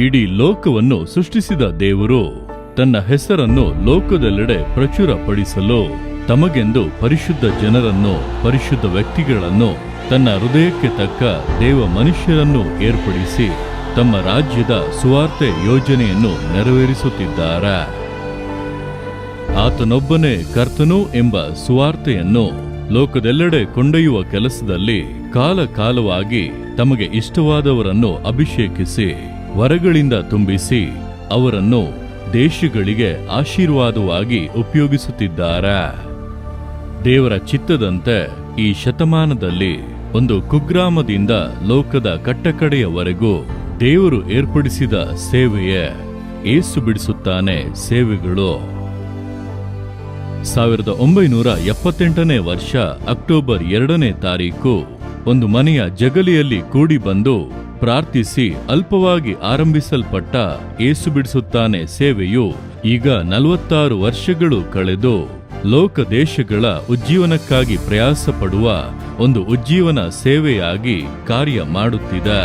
ಇಡೀ ಲೋಕವನ್ನು ಸೃಷ್ಟಿಸಿದ ದೇವರು. ತನ್ನ ಹೆಸರನ್ನು ಲೋಕದೆಲ್ಲೆಡೆ ಪ್ರಚುರಪಡಿಸಲು ತಮಗೆಂದು ಪರಿಶುದ್ಧ ಜನರನ್ನು, ಪರಿಶುದ್ಧ ವ್ಯಕ್ತಿಗಳನ್ನು, ತನ್ನ ಹೃದಯಕ್ಕೆ ತಕ್ಕ ದೇವ ಮನುಷ್ಯರನ್ನು ಏರ್ಪಡಿಸಿ ತಮ್ಮ ರಾಜ್ಯದ ಸುವಾರ್ತೆ ಯೋಜನೆಯನ್ನು ನೆರವೇರಿಸುತ್ತಿದ್ದಾರೆ. ಆತನೊಬ್ಬನೇ ಕರ್ತನು ಎಂಬ ಸುವಾರ್ತೆಯನ್ನು ಲೋಕದೆಲ್ಲೆಡೆ ಕೊಂಡೊಯ್ಯುವ ಕೆಲಸದಲ್ಲಿ ಕಾಲ ಕಾಲವಾಗಿ ತಮಗೆ ಇಷ್ಟವಾದವರನ್ನು ಅಭಿಷೇಕಿಸಿ ವರಗಳಿಂದ ತುಂಬಿಸಿ ಅವರನ್ನು ದೇಶಗಳಿಗೆ ಆಶೀರ್ವಾದವಾಗಿ ಉಪಯೋಗಿಸುತ್ತಿದ್ದಾರೆ. ದೇವರ ಚಿತ್ತದಂತೆ ಈ ಶತಮಾನದಲ್ಲಿ ಒಂದು ಕುಗ್ರಾಮದಿಂದ ಲೋಕದ ಕಟ್ಟಕಡೆಯವರೆಗೂ ದೇವರು ಏರ್ಪಡಿಸಿದ ಸೇವೆಯೇ ಏಸು ಬಿಡಿಸುತ್ತಾನೆ ಸೇವೆಗಳು. ಸಾವಿರದ ಒಂಬೈನೂರ ಎಪ್ಪತ್ತೆಂಟನೇ ವರ್ಷ ಅಕ್ಟೋಬರ್ ಎರಡನೇ ತಾರೀಕು ಒಂದು ಮನೆಯ ಜಗಲಿಯಲ್ಲಿ ಕೂಡಿ ಬಂದು ಪ್ರಾರ್ಥಿಸಿ ಅಲ್ಪವಾಗಿ ಆರಂಭಿಸಲ್ಪಟ್ಟ ಏಸು ಬಿಡಿಸುತ್ತಾನೆ ಸೇವೆಯು ಈಗ ನಲವತ್ತಾರು ವರ್ಷಗಳು ಕಳೆದು ಲೋಕ ದೇಶಗಳ ಉಜ್ಜೀವನಕ್ಕಾಗಿ ಪ್ರಯಾಸ ಪಡುವ ಒಂದು ಉಜ್ಜೀವನ ಸೇವೆಯಾಗಿ ಕಾರ್ಯ ಮಾಡುತ್ತಿದೆ.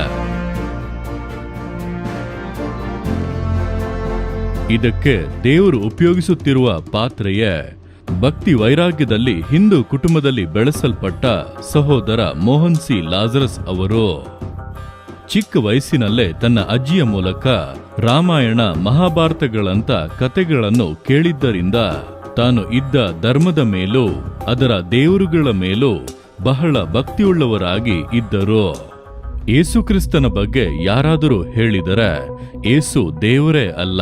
ಇದಕ್ಕೆ ದೇವರು ಉಪಯೋಗಿಸುತ್ತಿರುವ ಪಾತ್ರೆಯೇ ಭಕ್ತಿ ವೈರಾಗ್ಯದಲ್ಲಿ ಹಿಂದೂ ಕುಟುಂಬದಲ್ಲಿ ಬೆಳೆಸಲ್ಪಟ್ಟ ಸಹೋದರ ಮೋಹನ್ ಸಿ ಲಾಜರಸ್ ಅವರು. ಚಿಕ್ಕ ವಯಸ್ಸಿನಲ್ಲೇ ತನ್ನ ಅಜ್ಜಿಯ ಮೂಲಕ ರಾಮಾಯಣ ಮಹಾಭಾರತಗಳಂತ ಕತೆಗಳನ್ನು ಕೇಳಿದ್ದರಿಂದ ತಾನು ಇದ್ದ ಧರ್ಮದ ಮೇಲೂ ಅದರ ದೇವರುಗಳ ಮೇಲೂ ಬಹಳ ಭಕ್ತಿಯುಳ್ಳವರಾಗಿ ಇದ್ದರು. ಏಸುಕ್ರಿಸ್ತನ ಬಗ್ಗೆ ಯಾರಾದರೂ ಹೇಳಿದರೆ ಏಸು ದೇವರೇ ಅಲ್ಲ,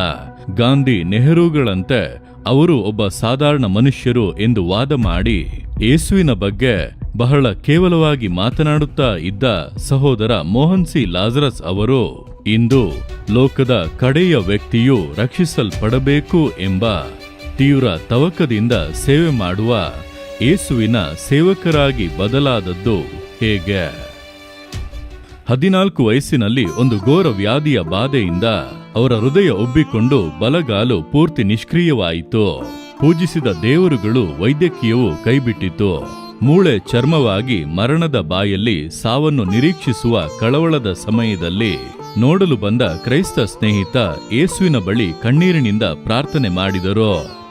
ಗಾಂಧಿ ನೆಹರುಗಳಂತೆ ಅವರು ಒಬ್ಬ ಸಾಧಾರಣ ಮನುಷ್ಯರು ಎಂದು ವಾದ ಮಾಡಿ ಯೇಸುವಿನ ಬಗ್ಗೆ ಬಹಳ ಕೇವಲವಾಗಿ ಮಾತನಾಡುತ್ತಾ ಇದ್ದ ಸಹೋದರ ಮೋಹನ್ ಸಿ ಲಾಜರಸ್ ಅವರು, ಇಂದು ಲೋಕದ ಕಡೆಯ ವ್ಯಕ್ತಿಯು ರಕ್ಷಿಸಲ್ಪಡಬೇಕು ಎಂಬ ತೀವ್ರ ತವಕದಿಂದ ಸೇವೆ ಮಾಡುವ ಯೇಸುವಿನ ಸೇವಕರಾಗಿ ಬದಲಾದದ್ದು ಹೇಗೆ? ಹದಿನಾಲ್ಕು ವಯಸ್ಸಿನಲ್ಲಿ ಒಂದು ಘೋರ ವ್ಯಾಧಿಯ ಬಾಧೆಯಿಂದ ಅವರ ಹೃದಯ ಉಬ್ಬಿಕೊಂಡು ಬಲಗಾಲು ಪೂರ್ತಿ ನಿಷ್ಕ್ರಿಯವಾಯಿತು. ಪೂಜಿಸಿದ ದೇವರುಗಳು ವೈದ್ಯಕೀಯವು ಕೈಬಿಟ್ಟಿತು. ಮೂಳೆ ಚರ್ಮವಾಗಿ ಮರಣದ ಬಾಯಲ್ಲಿ ಸಾವನ್ನು ನಿರೀಕ್ಷಿಸುವ ಕಳವಳದ ಸಮಯದಲ್ಲಿ ನೋಡಲು ಬಂದ ಕ್ರೈಸ್ತ ಸ್ನೇಹಿತ ಯೇಸುವಿನ ಬಳಿ ಕಣ್ಣೀರಿನಿಂದ ಪ್ರಾರ್ಥನೆ ಮಾಡಿದರು.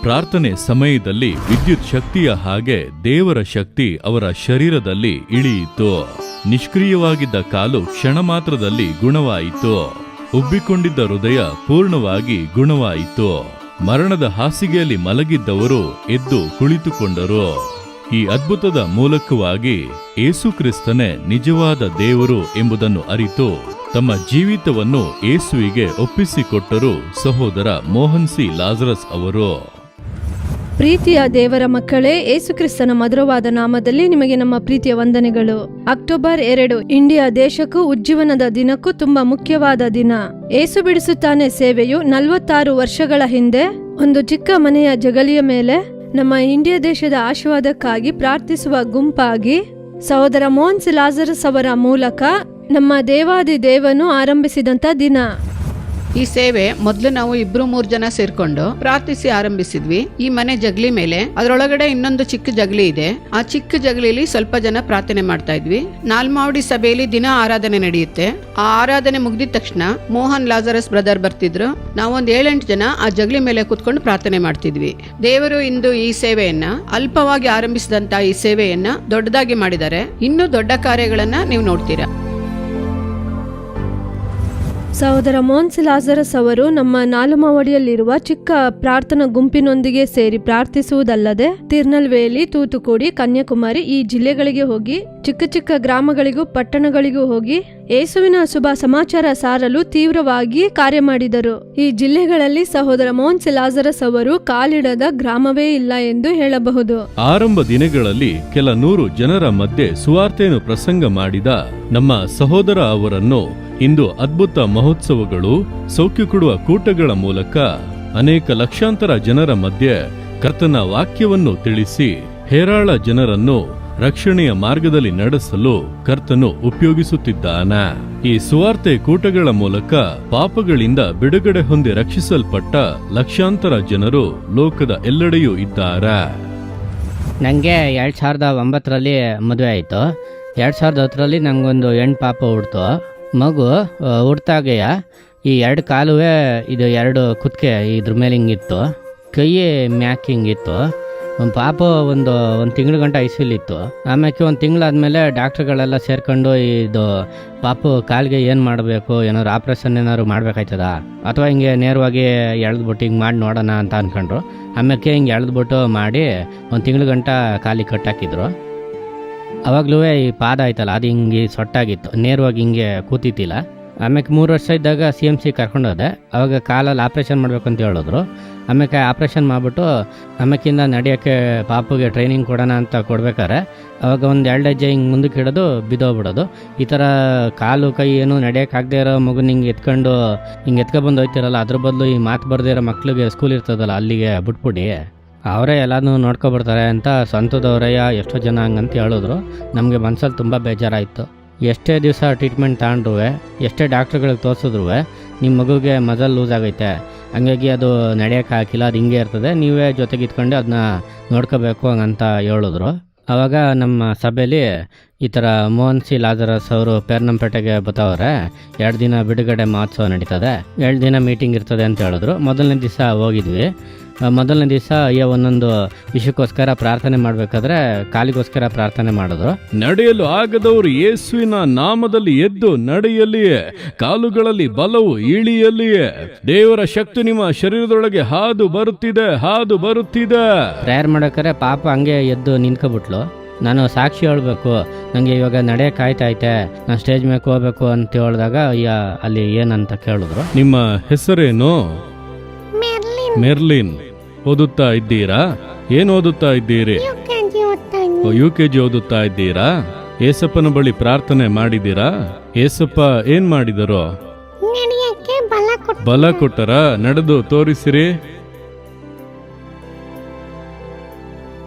ಪ್ರಾರ್ಥನೆ ಸಮಯದಲ್ಲಿ ವಿದ್ಯುತ್ ಶಕ್ತಿಯ ಹಾಗೆ ದೇವರ ಶಕ್ತಿ ಅವರ ಶರೀರದಲ್ಲಿ ಇಳಿಯಿತು. ನಿಷ್ಕ್ರಿಯವಾಗಿದ್ದ ಕಾಲು ಕ್ಷಣ ಮಾತ್ರದಲ್ಲಿ ಗುಣವಾಯಿತು. ಉಬ್ಬಿಕೊಂಡಿದ್ದ ಹೃದಯ ಪೂರ್ಣವಾಗಿ ಗುಣವಾಯಿತು. ಮರಣದ ಹಾಸಿಗೆಯಲ್ಲಿ ಮಲಗಿದ್ದವರು ಎದ್ದು ಕುಳಿತುಕೊಂಡರು. ಈ ಅದ್ಭುತದ ಮೂಲಕವಾಗಿ ಏಸು ಕ್ರಿಸ್ತನೇ ನಿಜವಾದ ದೇವರು ಎಂಬುದನ್ನು ಅರಿತು ತಮ್ಮ ಜೀವಿತವನ್ನು ಏಸುವಿಗೆ ಒಪ್ಪಿಸಿಕೊಟ್ಟರು ಸಹೋದರ ಮೋಹನ್ ಸಿ ಲಾಜರಸ್ ಅವರು. ಪ್ರೀತಿಯ ದೇವರ ಮಕ್ಕಳೇ ಏಸುಕ್ರಿಸ್ತನ ಮಧುರವಾದ ನಾಮದಲ್ಲಿ ನಿಮಗೆ ನಮ್ಮ ಪ್ರೀತಿಯ ವಂದನೆಗಳು. ಅಕ್ಟೋಬರ್ ಎರಡು, ಇಂಡಿಯಾ ದೇಶಕ್ಕೂ ಉಜ್ಜೀವನದ ದಿನಕ್ಕೂ ತುಂಬಾ ಮುಖ್ಯವಾದ ದಿನ. ಏಸು ಬಿಡಿಸುತ್ತಾನೆ ಸೇವೆಯು ನಲವತ್ತಾರು ವರ್ಷಗಳ ಹಿಂದೆ, ಒಂದು ಚಿಕ್ಕ ಮನೆಯ ಜಗಲಿಯ ಮೇಲೆ ನಮ್ಮ ಇಂಡಿಯಾ ದೇಶದ ಆಶೀರ್ವಾದಕ್ಕಾಗಿ ಪ್ರಾರ್ಥಿಸುವ ಗುಂಪಾಗಿ ಸಹೋದರ ಮೋಹನ್ ಲಾಜರಸ್ ಅವರ ಮೂಲಕ ನಮ್ಮ ದೇವಾದಿ ದೇವನು ಆರಂಭಿಸಿದಂತ ದಿನ. ಈ ಸೇವೆ ಮೊದಲು ನಾವು ಇಬ್ರು ಮೂರು ಜನ ಸೇರ್ಕೊಂಡು ಪ್ರಾರ್ಥಿಸಿ ಆರಂಭಿಸಿದ್ವಿ. ಈ ಮನೆ ಜಗಲಿ ಮೇಲೆ ಅದರೊಳಗಡೆ ಇನ್ನೊಂದು ಚಿಕ್ಕ ಜಗಲಿ ಇದೆ. ಆ ಚಿಕ್ಕ ಜಗಲಿಲಿ ಸ್ವಲ್ಪ ಜನ ಪ್ರಾರ್ಥನೆ ಮಾಡ್ತಾ ಇದ್ವಿ. ನಾಲ್ಮಾವಡಿ ಸಭೆಯಲ್ಲಿ ದಿನ ಆರಾಧನೆ ನಡೆಯುತ್ತೆ. ಆ ಆರಾಧನೆ ಮುಗಿದ ತಕ್ಷಣ ಮೋಹನ್ ಲಾಜರಸ್ ಬ್ರದರ್ ಬರ್ತಿದ್ರು. ನಾವೊಂದ್ ಏಳೆಂಟು ಜನ ಆ ಜಗಲಿ ಮೇಲೆ ಕುತ್ಕೊಂಡು ಪ್ರಾರ್ಥನೆ ಮಾಡ್ತಿದ್ವಿ. ದೇವರು ಇಂದು ಈ ಸೇವೆಯನ್ನ, ಅಲ್ಪವಾಗಿ ಆರಂಭಿಸಿದಂತ ಈ ಸೇವೆಯನ್ನ ದೊಡ್ಡದಾಗಿ ಮಾಡಿದ್ದಾರೆ. ಇನ್ನೂ ದೊಡ್ಡ ಕಾರ್ಯಗಳನ್ನ ನೀವು ನೋಡ್ತೀರಾ. ಸಹೋದರ ಮೋನ್ಸ್ ಲಾಜರಸ್ ಅವರು ನಮ್ಮ ನಾಲುಮಾವಡಿಯಲ್ಲಿರುವ ಚಿಕ್ಕ ಪ್ರಾರ್ಥನಾ ಗುಂಪಿನೊಂದಿಗೆ ಸೇರಿ ಪ್ರಾರ್ಥಿಸುವುದಲ್ಲದೆ ತಿರ್ನಲ್ವೇಲಿ, ತೂತುಕುಡಿ, ಕನ್ಯಾಕುಮಾರಿ ಈ ಜಿಲ್ಲೆಗಳಿಗೆ ಹೋಗಿ, ಚಿಕ್ಕ ಚಿಕ್ಕ ಗ್ರಾಮಗಳಿಗೂ, ಪಟ್ಟಣಗಳಿಗೂ ಹೋಗಿ ಯೇಸುವಿನ ಶುಭ ಸಮಾಚಾರ ಸಾರಲು ತೀವ್ರವಾಗಿ ಕಾರ್ಯ ಮಾಡಿದರು. ಈ ಜಿಲ್ಲೆಗಳಲ್ಲಿ ಸಹೋದರ ಮೋನ್ಸ್ ಲಾಜರಸ್ ಅವರು ಕಾಲಿಡದ ಗ್ರಾಮವೇ ಇಲ್ಲ ಎಂದು ಹೇಳಬಹುದು. ಆರಂಭ ದಿನಗಳಲ್ಲಿ ಕೆಲ ನೂರು ಜನರ ಮಧ್ಯೆ ಸುವಾರ್ತೆಯನ್ನು ಪ್ರಸಂಗ ಮಾಡಿದ ನಮ್ಮ ಸಹೋದರ ಅವರನ್ನು ಇಂದು ಅದ್ಭುತ ಮಹೋತ್ಸವಗಳು, ಸೌಖ್ಯ ಕೊಡುವ ಕೂಟಗಳ ಮೂಲಕ ಅನೇಕ ಲಕ್ಷಾಂತರ ಜನರ ಮಧ್ಯೆ ಕರ್ತನ ವಾಕ್ಯವನ್ನು ತಿಳಿಸಿ ಹೇರಾಳ ಜನರನ್ನು ರಕ್ಷಣೆಯ ಮಾರ್ಗದಲ್ಲಿ ನಡೆಸಲು ಕರ್ತನು ಉಪಯೋಗಿಸುತ್ತಿದ್ದಾನ. ಈ ಸುವಾರ್ತೆ ಕೂಟಗಳ ಮೂಲಕ ಪಾಪಗಳಿಂದ ಬಿಡುಗಡೆ ಹೊಂದಿ ರಕ್ಷಿಸಲ್ಪಟ್ಟ ಲಕ್ಷಾಂತರ ಜನರು ಲೋಕದ ಎಲ್ಲೆಡೆಯೂ ಇದ್ದಾರೆ. ನನಗೆ ಎರಡು ಸಾವಿರದ ಒಂಬತ್ತರಲ್ಲಿ ಮದುವೆ ಆಯಿತು. ಎರಡು ಸಾವಿರದ ಹತ್ತರಲ್ಲಿ ನನಗೊಂದು ಎಂಟು ಪಾಪ ಹುಡ್ತು. ಮಗು ಹುಡ್ತಾಗೆಯ. ಈ ಎರಡು ಕಾಲುವೆ, ಇದು ಎರಡು ಕುತ್ತಿಗೆ ಇದ್ರ ಮೇಲೆ ಹಿಂಗಿತ್ತು ಕೈ ಮ್ಯಾಕ್ ಹಿಂಗಿತ್ತು ಒಂದು ಪಾಪ ಒಂದು ಒಂದು ತಿಂಗಳ ಗಂಟೆ ಐಸಿಲಿತ್ತು ಆಮ್ಯಾಕೆ ಒಂದು ತಿಂಗಳಾದಮೇಲೆ ಡಾಕ್ಟ್ರುಗಳೆಲ್ಲ ಸೇರ್ಕೊಂಡು ಇದು ಪಾಪು ಕಾಲಿಗೆ ಏನು ಮಾಡಬೇಕು, ಏನಾದ್ರು ಆಪ್ರೇಷನ್ ಏನಾದ್ರು ಮಾಡ್ಬೇಕಾಯ್ತದ? ಅಥವಾ ಹಿಂಗೆ ನೇರವಾಗಿ ಎಳೆದ್ಬಿಟ್ಟು ಹಿಂಗೆ ಮಾಡಿ ನೋಡೋಣ ಅಂತ ಅಂದ್ಕೊಂಡ್ರು ಆಮ್ಯಾಕೆ ಹಿಂಗೆ ಎಳೆದ್ಬಿಟ್ಟು ಮಾಡಿ ಒಂದು ತಿಂಗಳ ಗಂಟ ಕಾಲಿಗೆ ಕಟ್ಟಾಕಿದ್ರು ಅವಾಗಲೂ ಈ ಪಾದ ಆಯ್ತಲ್ಲ, ಅದು ಹಿಂಗೆ ಸೊಟ್ಟಾಗಿತ್ತು. ನೇರವಾಗಿ ಹಿಂಗೆ ಕೂತಿದ್ದಿಲ್ಲ. ಆಮೇಲೆ ಮೂರು ವರ್ಷ ಇದ್ದಾಗ ಸಿ ಎಂ ಸಿ ಕರ್ಕೊಂಡೋದೆ. ಅವಾಗ ಕಾಲಲ್ಲಿ ಆಪ್ರೇಷನ್ ಮಾಡಬೇಕು ಅಂತ ಹೇಳಿದ್ರು. ಆಮ್ಯಾಕೆ ಆಪ್ರೇಷನ್ ಮಾಡಿಬಿಟ್ಟು ಆಮೇಕಿಂದ ನಡೆಯೋಕ್ಕೆ ಪಾಪುಗೆ ಟ್ರೈನಿಂಗ್ ಕೊಡೋಣ ಅಂತ ಕೊಡ್ಬೇಕಾರೆ ಅವಾಗ ಒಂದು ಎರಡು ಹೆಜ್ಜೆ ಹಿಂಗೆ ಮುಂದಕ್ಕೆ ಇಡೋದು ಬಿದ್ದೋಗ್ಬಿಡೋದು. ಈ ಥರ ಕಾಲು ಕೈ ಏನು ನಡೆಯೋಕ್ಕಾಗದೇ ಇರೋ ಮಗುನ ಹಿಂಗೆ ಎತ್ಕೊಂಡು ಹಿಂಗೆ ಎತ್ಕೊಬಂದು ಹೋಯ್ತಿರಲ್ಲ, ಅದ್ರ ಬದಲು ಈ ಮಾತು ಬರ್ದಿರೋ ಮಕ್ಳಿಗೆ ಸ್ಕೂಲ್ ಇರ್ತದಲ್ಲ, ಅಲ್ಲಿಗೆ ಬಿಟ್ಬಿಡಿ. ಅವರೇ ಎಲ್ಲನೂ ನೋಡ್ಕೊಬರ್ತಾರೆ ಅಂತ ಸ್ವಂತದವರಯ್ಯ ಎಷ್ಟೋ ಜನ ಹಂಗಂತ ಹೇಳಿದ್ರು. ನಮಗೆ ಮನ್ಸಲ್ಲಿ ತುಂಬ ಬೇಜಾರಾಯಿತು. ಎಷ್ಟೇ ದಿವಸ ಟ್ರೀಟ್ಮೆಂಟ್ ತಗೊಂಡ್ರೂ ಎಷ್ಟೇ ಡಾಕ್ಟ್ರುಗಳಿಗೆ ತೋರಿಸಿದ್ರು ನಿಮ್ಮ ಮಗುಗೆ ಮಜಲ್ ಲೂಸ್ ಆಗೈತೆ. ಹಂಗಾಗಿ ಅದು ನಡೆಯೋಕೆ ಹಾಕಿಲ್ಲ, ಅದು ಹಿಂಗೆ ಇರ್ತದೆ, ನೀವೇ ಜೊತೆಗೆ ಇಟ್ಕೊಂಡು ಅದನ್ನ ನೋಡ್ಕೋಬೇಕು ಹಂಗಂತ ಹೇಳಿದ್ರು. ಆವಾಗ ನಮ್ಮ ಸಭೆಯಲ್ಲಿ ಈ ಥರ ಮೋಹನ್ ಸಿ ಲಾಜರಸ್ ಅವರು ಪೇರ್ನಂಪೇಟೆಗೆ ಬತ್ತವ್ರೆ, ಎರಡು ದಿನ ಬಿಡುಗಡೆ ಮಹೋತ್ಸವ ನಡೀತದೆ, ಎರಡು ದಿನ ಮೀಟಿಂಗ್ ಇರ್ತದೆ ಅಂತ ಹೇಳಿದ್ರು. ಮೊದಲನೇ ದಿವಸ ಹೋಗಿದ್ವಿ. ಮೊದಲನೇ ದಿವಸ ಅಯ್ಯ ಒಂದೊಂದು ವಿಷಯಕ್ಕೋಸ್ಕರ ಪ್ರಾರ್ಥನೆ ಮಾಡಬೇಕಾದ್ರೆ ಕಾಲಿಗೋಸ್ಕರ ಪ್ರಾರ್ಥನೆ ಮಾಡಿದ್ರು. ನಡೆಯಲು ಆಗದವರು ಯೇಸುವಿನ ನಾಮದಲ್ಲಿ ಎದ್ದು ನಡೆಯಲಿಯೇ ಕಾಲುಗಳಲ್ಲಿ ಬಲವು ಇಳಿಯಲಿಯೇ ದೇವರ ಶಕ್ತಿ ನಿಮ್ಮ ಶರೀರದೊಳಗೆ ಹಾದು ಬರುತ್ತಿದೆ ಹಾದು ಬರುತ್ತಿದೆ. ಪ್ರೇಯರ್ ಮಾಡೋಕ್ಕಾರೆ ಪಾಪ ಹಂಗೆ ಎದ್ದು ನಿಂತ್ಕೊಬಿಟ್ಲು. ನಾನು ಸಾಕ್ಷಿ ಹೇಳ್ಬೇಕು ನನಗೆ ಇವಾಗ ನಡೆಯೋಕ್ಕಾಯ್ತೈತೆ ನಾನು ಸ್ಟೇಜ್ ಮೇಲೆ ಹೋಗ್ಬೇಕು ಅಂತ ಹೇಳಿದಾಗ ಅಯ್ಯ ಅಲ್ಲಿ ಏನಂತ ಕೇಳಿದ್ರು. ನಿಮ್ಮ ಹೆಸರೇನು? ಮೆರ್ಲಿನ್ ಓದುತ್ತಾ ಇದ್ದೀರಾ? ಏನ್ ಓದುತ್ತಾ ಇದ್ದೀರಿ? ಯು ಕೆ ಜಿ ಓದುತ್ತಾ ಇದ್ದೀರಾ? ಏಸಪ್ಪನ ಬಳಿ ಪ್ರಾರ್ಥನೆ ಮಾಡಿದೀರಾ ಏಸಪ್ಪ ಏನ್ ಮಾಡಿದರು? ಬಲ ಕೊಟ್ಟು ಬಲ ಕೊಟ್ಟರ? ನಡೆದು ತೋರಿಸಿರಿ.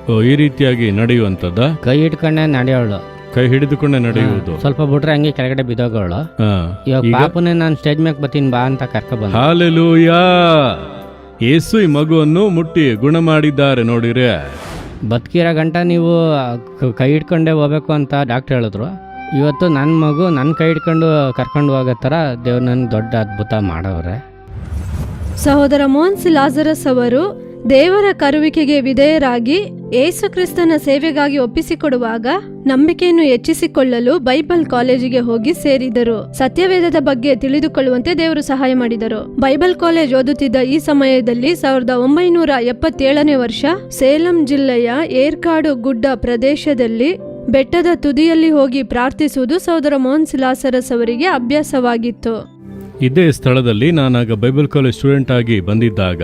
ಓ ಈ ರೀತಿಯಾಗಿ ನಡೆಯುವಂತದ ಕೈ ಇಟ್ಕೊಂಡೆ ನಡೆಯೋಳು. ಕೈ ಹಿಡಿದುಕೊಂಡೆ ನಡೆಯುವುದು. ಸ್ವಲ್ಪ ಬಿಟ್ರೆ ಹಂಗೆ ಕೆಳಗಡೆ ಬಿದ್ದೋಗೋಳು. ಹಾ. ಇವಾಗ ಪಾಪನೇ ನಾನು ಸ್ಟೇಜ್ ಮೇಲೆ ಬರ್ತೀನಿ ಬಾ ಅಂತ ಕರ್ಕೊಬಂದ ಹಾಲೆಲೂಯಾ! ಯೇಸು ಈ ಮಗುವನ್ನು ಮುಟ್ಟಿ ಗುಣ ಮಾಡಿದ್ದಾರೆ ನೋಡಿರಿ. ಬದುಕಿರೋ ಗಂಟ ನೀವು ಕ- ಕೈ ಹಿಡ್ಕೊಂಡೇ ಹೋಗ್ಬೇಕು ಅಂತ ಡಾಕ್ಟರ್ ಹೇಳಿದ್ರು. ಇವತ್ತು ನನ್ನ ಮಗು ನನ್ನ ಕೈ ಹಿಡ್ಕೊಂಡು ಕರ್ಕೊಂಡು ಹೋಗೋ ಥರ ದೇವ್ರು ನನಗೆ ದೊಡ್ಡ ಅದ್ಭುತ ಮಾಡವ್ರೆ. ಸಹೋದರ ಮೋಹನ್ ಸಿ ಲಾಜರಸ್ ಅವರು ದೇವರ ಕರುವಿಕೆಗೆ ವಿಧೇಯರಾಗಿ ಏಸು ಕ್ರಿಸ್ತನ ಸೇವೆಗಾಗಿ ಒಪ್ಪಿಸಿಕೊಡುವಾಗ ನಂಬಿಕೆಯನ್ನು ಹೆಚ್ಚಿಸಿಕೊಳ್ಳಲು ಬೈಬಲ್ ಕಾಲೇಜಿಗೆ ಹೋಗಿ ಸೇರಿದರು. ಸತ್ಯವೇದದ ಬಗ್ಗೆ ತಿಳಿದುಕೊಳ್ಳುವಂತೆ ದೇವರು ಸಹಾಯ ಮಾಡಿದರು. ಬೈಬಲ್ ಕಾಲೇಜ್ ಓದುತ್ತಿದ್ದ ಈ ಸಮಯದಲ್ಲಿ ಸಾವಿರದ ಒಂಬೈನೂರ ಎಪ್ಪತ್ತೇಳನೇ ವರ್ಷ ಸೇಲಂ ಜಿಲ್ಲೆಯ ಏರ್ಕಾಡು ಗುಡ್ಡ ಪ್ರದೇಶದಲ್ಲಿ ಬೆಟ್ಟದ ತುದಿಯಲ್ಲಿ ಹೋಗಿ ಪ್ರಾರ್ಥಿಸುವುದು ಸಹೋದರ ಮೋಹನ್ ಸಿಲಾಸರಸ್ ಅವರಿಗೆ ಅಭ್ಯಾಸವಾಗಿತ್ತು. ಇದೇ ಸ್ಥಳದಲ್ಲಿ ನಾನಾಗ ಬೈಬಲ್ ಕಾಲೇಜ್ ಸ್ಟೂಡೆಂಟ್ ಆಗಿ ಬಂದಿದ್ದಾಗ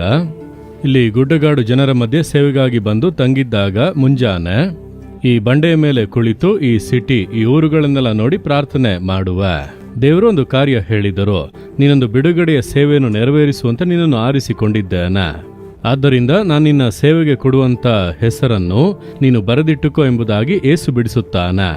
ಇಲ್ಲಿ ಗುಡ್ಡಗಾಡು ಜನರ ಮಧ್ಯೆ ಸೇವೆಗಾಗಿ ಬಂದು ತಂಗಿದ್ದಾಗ ಮುಂಜಾನೆ ಈ ಬಂಡೆಯ ಮೇಲೆ ಕುಳಿತು ಈ ಸಿಟಿ, ಈ ಊರುಗಳನ್ನೆಲ್ಲ ನೋಡಿ ಪ್ರಾರ್ಥನೆ ಮಾಡುವ. ದೇವರು ಒಂದು ಕಾರ್ಯ ಹೇಳಿದರು. ನೀನೊಂದು ಬಿಡುಗಡೆಯ ಸೇವೆಯನ್ನು ನೆರವೇರಿಸುವಂತೆ ನಿನ್ನನ್ನು ಆರಿಸಿಕೊಂಡಿದ್ದೇನೆ. ಆದ್ದರಿಂದ ನಾನು ನಿನ್ನ ಸೇವೆಗೆ ಕೊಡುವಂತ ಹೆಸರನ್ನು ನೀನು ಬರೆದಿಟ್ಟುಕೋ ಎಂಬುದಾಗಿ ಏಸು ಬಿಡಿಸುತ್ತಾನೆ.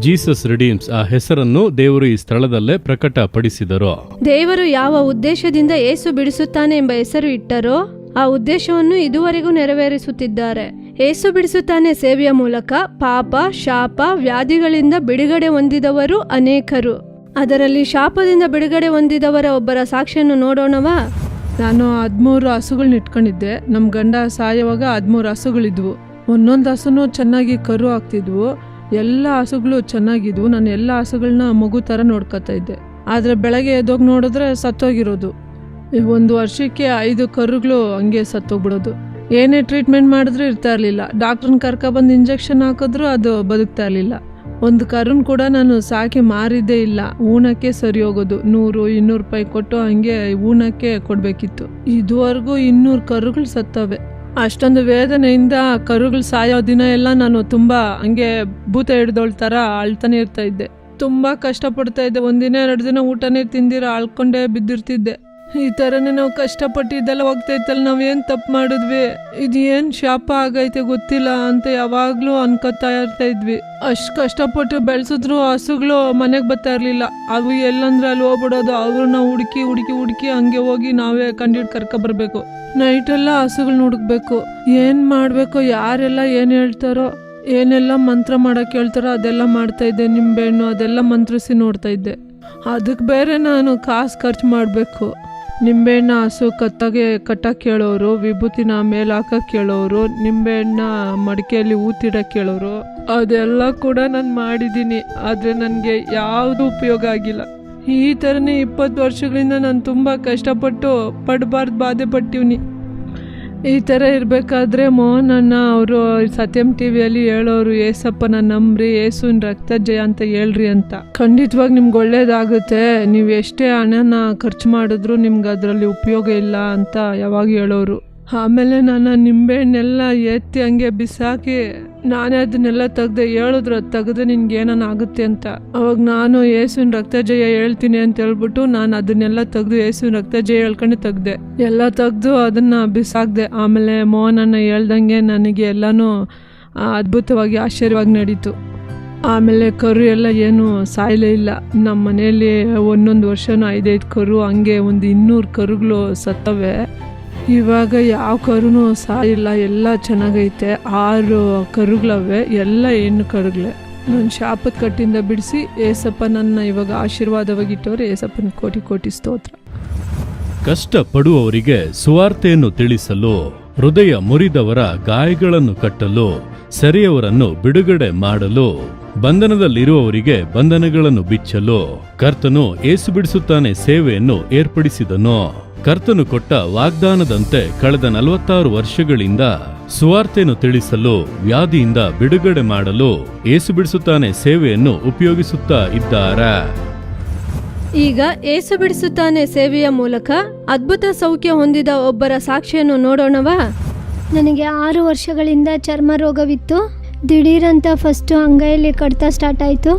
ಜೀಸಸ್ ರಿಡೀಮ್ಸ್ ಆ ಹೆಸರನ್ನು ದೇವರು ಈ ಸ್ಥಳದಲ್ಲೇ ಪ್ರಕಟಪಡಿಸಿದರು. ದೇವರು ಯಾವ ಉದ್ದೇಶದಿಂದ ಏಸು ಬಿಡಿಸುತ್ತಾನೆ ಎಂಬ ಹೆಸರು ಇಟ್ಟರೋ ಆ ಉದ್ದೇಶವನ್ನು ಇದುವರೆಗೂ ನೆರವೇರಿಸುತ್ತಿದ್ದಾರೆ. ಏಸು ಬಿಡಿಸುತ್ತಾನೆ ಸೇವೆಯ ಮೂಲಕ ಪಾಪ, ಶಾಪ, ವ್ಯಾಧಿಗಳಿಂದ ಬಿಡುಗಡೆ ಹೊಂದಿದವರು ಅನೇಕರು. ಅದರಲ್ಲಿ ಶಾಪದಿಂದ ಬಿಡುಗಡೆ ಹೊಂದಿದವರ ಒಬ್ಬರ ಸಾಕ್ಷಿಯನ್ನು ನೋಡೋಣವಾ? ನಾನು ಹದಿಮೂರು ಹಸುಗಳನ್ನ ಇಟ್ಕೊಂಡಿದ್ದೆ. ನಮ್ಮ ಗಂಡ ಸಾಯುವಾಗ ಹದಿಮೂರು ಹಸುಗಳಿದ್ವು. ಒಂದೊಂದು ಹಸುನು ಚೆನ್ನಾಗಿ ಕರು ಹಾಕ್ತಿದ್ವು ಎಲ್ಲ ಹಸುಗಳು ಚೆನ್ನಾಗಿದ್ವು. ನಾನು ಎಲ್ಲ ಹಸುಗಳನ್ನ ಮಗು ಥರ ನೋಡ್ಕೊತಾ ಇದ್ದೆ. ಆದರೆ ಬೆಳಗ್ಗೆ ಎದ್ದೋಗಿ ನೋಡಿದ್ರೆ ಸತ್ತೋಗಿರೋದು. ಒಂದು ವರ್ಷಕ್ಕೆ ಐದು ಕರುಗಳು ಹಂಗೆ ಸತ್ತೋಗ್ಬಿಡೋದು. ಏನೇ ಟ್ರೀಟ್ಮೆಂಟ್ ಮಾಡಿದ್ರೂ ಇರ್ತಾ ಇರಲಿಲ್ಲ. ಡಾಕ್ಟ್ರನ್ನ ಕರ್ಕೊಬಂದು ಇಂಜೆಕ್ಷನ್ ಹಾಕಿದ್ರು ಅದು ಬದುಕ್ತಾ ಇರಲಿಲ್ಲ. ಒಂದು ಕರುನ್ ಕೂಡ ನಾನು ಸಾಕಿ ಮಾರಿದ್ದೇ ಇಲ್ಲ. ಊನಕ್ಕೆ ಸರಿ ಹೋಗೋದು. ನೂರು, ಇನ್ನೂರು ರೂಪಾಯಿ ಕೊಟ್ಟು ಹಂಗೆ ಊನಕ್ಕೆ ಕೊಡಬೇಕಿತ್ತು. ಇದುವರೆಗೂ ಇನ್ನೂರು ಕರುಗಳು ಸತ್ತವೆ. ಅಷ್ಟೊಂದು ವೇದನೆಯಿಂದ ಕರುಗಳು ಸಾಯೋ ದಿನ ಎಲ್ಲ ನಾನು ತುಂಬ ಹಂಗೆ ಭೂತ ಹಿಡ್ದೋಳ್ ಥರ ಅಳ್ತಾನೆ ಇರ್ತಾ ಇದ್ದೆ. ತುಂಬ ಕಷ್ಟಪಡ್ತಾ ಇದ್ದೆ. ಒಂದಿನ, ಎರಡು ದಿನ ಊಟನೇ ತಿಂದಿರೋ, ಅಳ್ಕೊಂಡೇ ಬಿದ್ದಿರ್ತಿದ್ದೆ. ಈ ಥರನೇ ನಾವು ಕಷ್ಟಪಟ್ಟಿದ್ದೆಲ್ಲ ಹೋಗ್ತೈತಲ್ಲ ಹೋಗ್ತಾ ಇತ್ತಲ್ಲ ನಾವೇನು ತಪ್ಪು ಮಾಡಿದ್ವಿ? ಇದು ಏನು ಶಾಪ ಆಗೈತೆ ಗೊತ್ತಿಲ್ಲ ಅಂತ ಯಾವಾಗಲೂ ಅನ್ಕೋತಾ ಇರ್ತಾ ಇದ್ವಿ. ಅಷ್ಟು ಕಷ್ಟಪಟ್ಟು ಬೆಳೆಸಿದ್ರು ಹಸುಗಳು ಮನೆಗೆ ಬರ್ತಾ ಇರಲಿಲ್ಲ. ಅವು ಎಲ್ಲಂದ್ರೆ ಅಲ್ಲಿ ಹೋಗ್ಬಿಡೋದು. ಅವ್ರನ್ನ ಹುಡುಕಿ ಹುಡುಕಿ ಹುಡುಕಿ ಹಂಗೆ ಹೋಗಿ ನಾವೇ ಕಂಡಿಡ್ ಕರ್ಕೊಬರ್ಬೇಕು ನೈಟೆಲ್ಲ ಹಸುಗಳನ್ನ ಹುಡುಕ್ಬೇಕು. ಏನು ಮಾಡಬೇಕು, ಯಾರೆಲ್ಲ ಏನು ಹೇಳ್ತಾರೋ, ಏನೆಲ್ಲ ಮಂತ್ರ ಮಾಡಕ್ಕೆ ಹೇಳ್ತಾರೋ ಅದೆಲ್ಲ ಮಾಡ್ತಾ ಇದ್ದೆ ನಿಂಬೆಹಣ್ಣು ಅದೆಲ್ಲ ಮಂತ್ರಿಸಿ ನೋಡ್ತಾ ಇದ್ದೆ. ಅದಕ್ಕೆ ಬೇರೆ ನಾನು ಕಾಸು ಖರ್ಚು ಮಾಡಬೇಕು. ನಿಂಬೆಹಣ್ಣ ಹಸು ಕತ್ತಗೆ ಕಟ್ಟಕ್ಕೆ ಕೇಳೋರು, ವಿಭೂತಿನ ಮೇಲೆ ಹಾಕಕ್ಕೆ ಕೇಳೋರು, ನಿಂಬೆಹಣ್ಣ ಮಡಿಕೆಯಲ್ಲಿ ಊತಿಡಕ್ಕೆ ಕೇಳೋರು. ಅದೆಲ್ಲ ಕೂಡ ನಾನು ಮಾಡಿದ್ದೀನಿ, ಆದರೆ ನನಗೆ ಯಾವುದು ಉಪಯೋಗ ಆಗಿಲ್ಲ. ಈ ಥರನೇ ಇಪ್ಪತ್ತು ವರ್ಷಗಳಿಂದ ನಾನು ತುಂಬ ಕಷ್ಟಪಟ್ಟು ಪಡಬಾರ್ದು ಬಾಧೆ ಪಟ್ಟಿವ್ನಿ ಈ ಥರ ಇರಬೇಕಾದ್ರೆ ಮೋಹನನ್ನ ಅವರು ಸತ್ಯಂ ಟಿ ವಿಯಲ್ಲಿ ಹೇಳೋರು, ಏಸಪ್ಪನ ನಂಬ್ರಿ ಏಸುನ್ ರಕ್ತ ಜಯ ಅಂತ ಹೇಳ್ರಿ ಅಂತ. ಖಂಡಿತವಾಗಿ ನಿಮ್ಗೆ ಒಳ್ಳೇದಾಗುತ್ತೆ. ನೀವು ಎಷ್ಟೇ ಹಣನ ಖರ್ಚು ಮಾಡಿದ್ರು ನಿಮ್ಗೆ ಅದರಲ್ಲಿ ಉಪಯೋಗ ಇಲ್ಲ ಅಂತ ಯಾವಾಗ ಹೇಳೋರು. ಆಮೇಲೆ ನಾನು ನಿಂಬೆಹಣ್ಣೆಲ್ಲ ಎತ್ತಿ ಹಂಗೆ ಬಿಸಾಕಿ ನಾನೇ ಅದನ್ನೆಲ್ಲ ತೆಗ್ದೆ ಹೇಳಿದ್ರು, ಅದು ತೆಗೆದ್ರೆ ನಿನ್ಗೆ ಏನಾನ ಆಗುತ್ತೆ ಅಂತ. ಅವಾಗ ನಾನು ಏಸುವಿನ ರಕ್ತ ಜಯ ಹೇಳ್ತೀನಿ ಅಂತ ಹೇಳ್ಬಿಟ್ಟು ನಾನು ಅದನ್ನೆಲ್ಲ ತೆಗ್ದು ಏಸುವಿನ ರಕ್ತ ಜಯ ಹೇಳ್ಕೊಂಡು ತೆಗ್ದೆ. ಎಲ್ಲ ತೆಗ್ದು ಅದನ್ನ ಬಿಸಾಕ್ದೆ. ಆಮೇಲೆ ಮೋಹನನ್ನ ಹೇಳ್ದಂಗೆ ನನಗೆ ಎಲ್ಲನೂ ಅದ್ಭುತವಾಗಿ, ಆಶ್ಚರ್ಯವಾಗಿ ನಡೀತು. ಆಮೇಲೆ ಕರು ಎಲ್ಲ ಏನು ಸಾಯಲೇ ಇಲ್ಲ. ನಮ್ಮ ಮನೆಯಲ್ಲಿ ಒಂದೊಂದು ವರ್ಷನೂ ಐದೈದು ಕರು. ಹಂಗೆ ಒಂದು ಇನ್ನೂರು ಕರುಗಳು ಸತ್ತವೆ. ಇವಾಗ ಯಾವ ಕರುನೂ ಸಾಯಿಲ್ಲ ಎಲ್ಲ ಚೆನ್ನಾಗೈತೆ. ಆರು ಕರುಗಳವೆ, ಎಲ್ಲ ಹೆಣ್ಣು ಕರುಗಳೇ. ನನ್ನ ಶಾಪದ ಕಟ್ಟಿಂದ ಬಿಡಿಸಿ ಏಸಪ್ಪ ನನ್ನ ಇವಾಗ ಆಶೀರ್ವಾದವಾಗಿಟ್ಟವ್ರೆ ಏಸಪ್ಪನ ಕೋಟಿ ಕೋಟಿ ಸ್ತೋತ್ರ. ಕಷ್ಟ ಪಡುವವರಿಗೆ ಸುವಾರ್ತೆಯನ್ನು ತಿಳಿಸಲು, ಹೃದಯ ಮುರಿದವರ ಗಾಯಗಳನ್ನು ಕಟ್ಟಲು, ಸೆರೆಯವರನ್ನು ಬಿಡುಗಡೆ ಮಾಡಲು ಬಂಧನದಲ್ಲಿರುವವರಿಗೆ ಬಂಧನಗಳನ್ನು ಬಿಚ್ಚಲು ಕರ್ತನು ಏಸು ಬಿಡಿಸುತ್ತಾನೆ ಸೇವೆಯನ್ನು ಏರ್ಪಡಿಸಿದನು. ಕರ್ತನು ಕೊಟ್ಟ ವಾಗ್ದಾನದಂತೆ ಕಳೆದ ನಲವತ್ತಾರು ವರ್ಷಗಳಿಂದ ಸುವಾರ್ತೆಯನ್ನು ತಿಳಿಸಲು ವ್ಯಾಧಿಯಿಂದ ಬಿಡುಗಡೆ ಮಾಡಲು ಏಸು ಬಿಡಿಸುತ್ತಾನೆ ಸೇವೆಯನ್ನು ಉಪಯೋಗಿಸುತ್ತಾ ಇದ್ದಾರೆ. ಈಗ ಏಸು ಬಿಡಿಸುತ್ತಾನೆ ಸೇವೆಯ ಮೂಲಕ ಅದ್ಭುತ ಸೌಖ್ಯ ಹೊಂದಿದ ಒಬ್ಬರ ಸಾಕ್ಷಿಯನ್ನು ನೋಡೋಣವಾ? ನನಗೆ ಆರು ವರ್ಷಗಳಿಂದ ಚರ್ಮ ರೋಗವಿತ್ತು ದಿಢೀರಂತ ಫಸ್ಟು ಅಂಗೈಯಲ್ಲಿ ಕಡಿತ ಸ್ಟಾರ್ಟ್ ಆಯಿತು.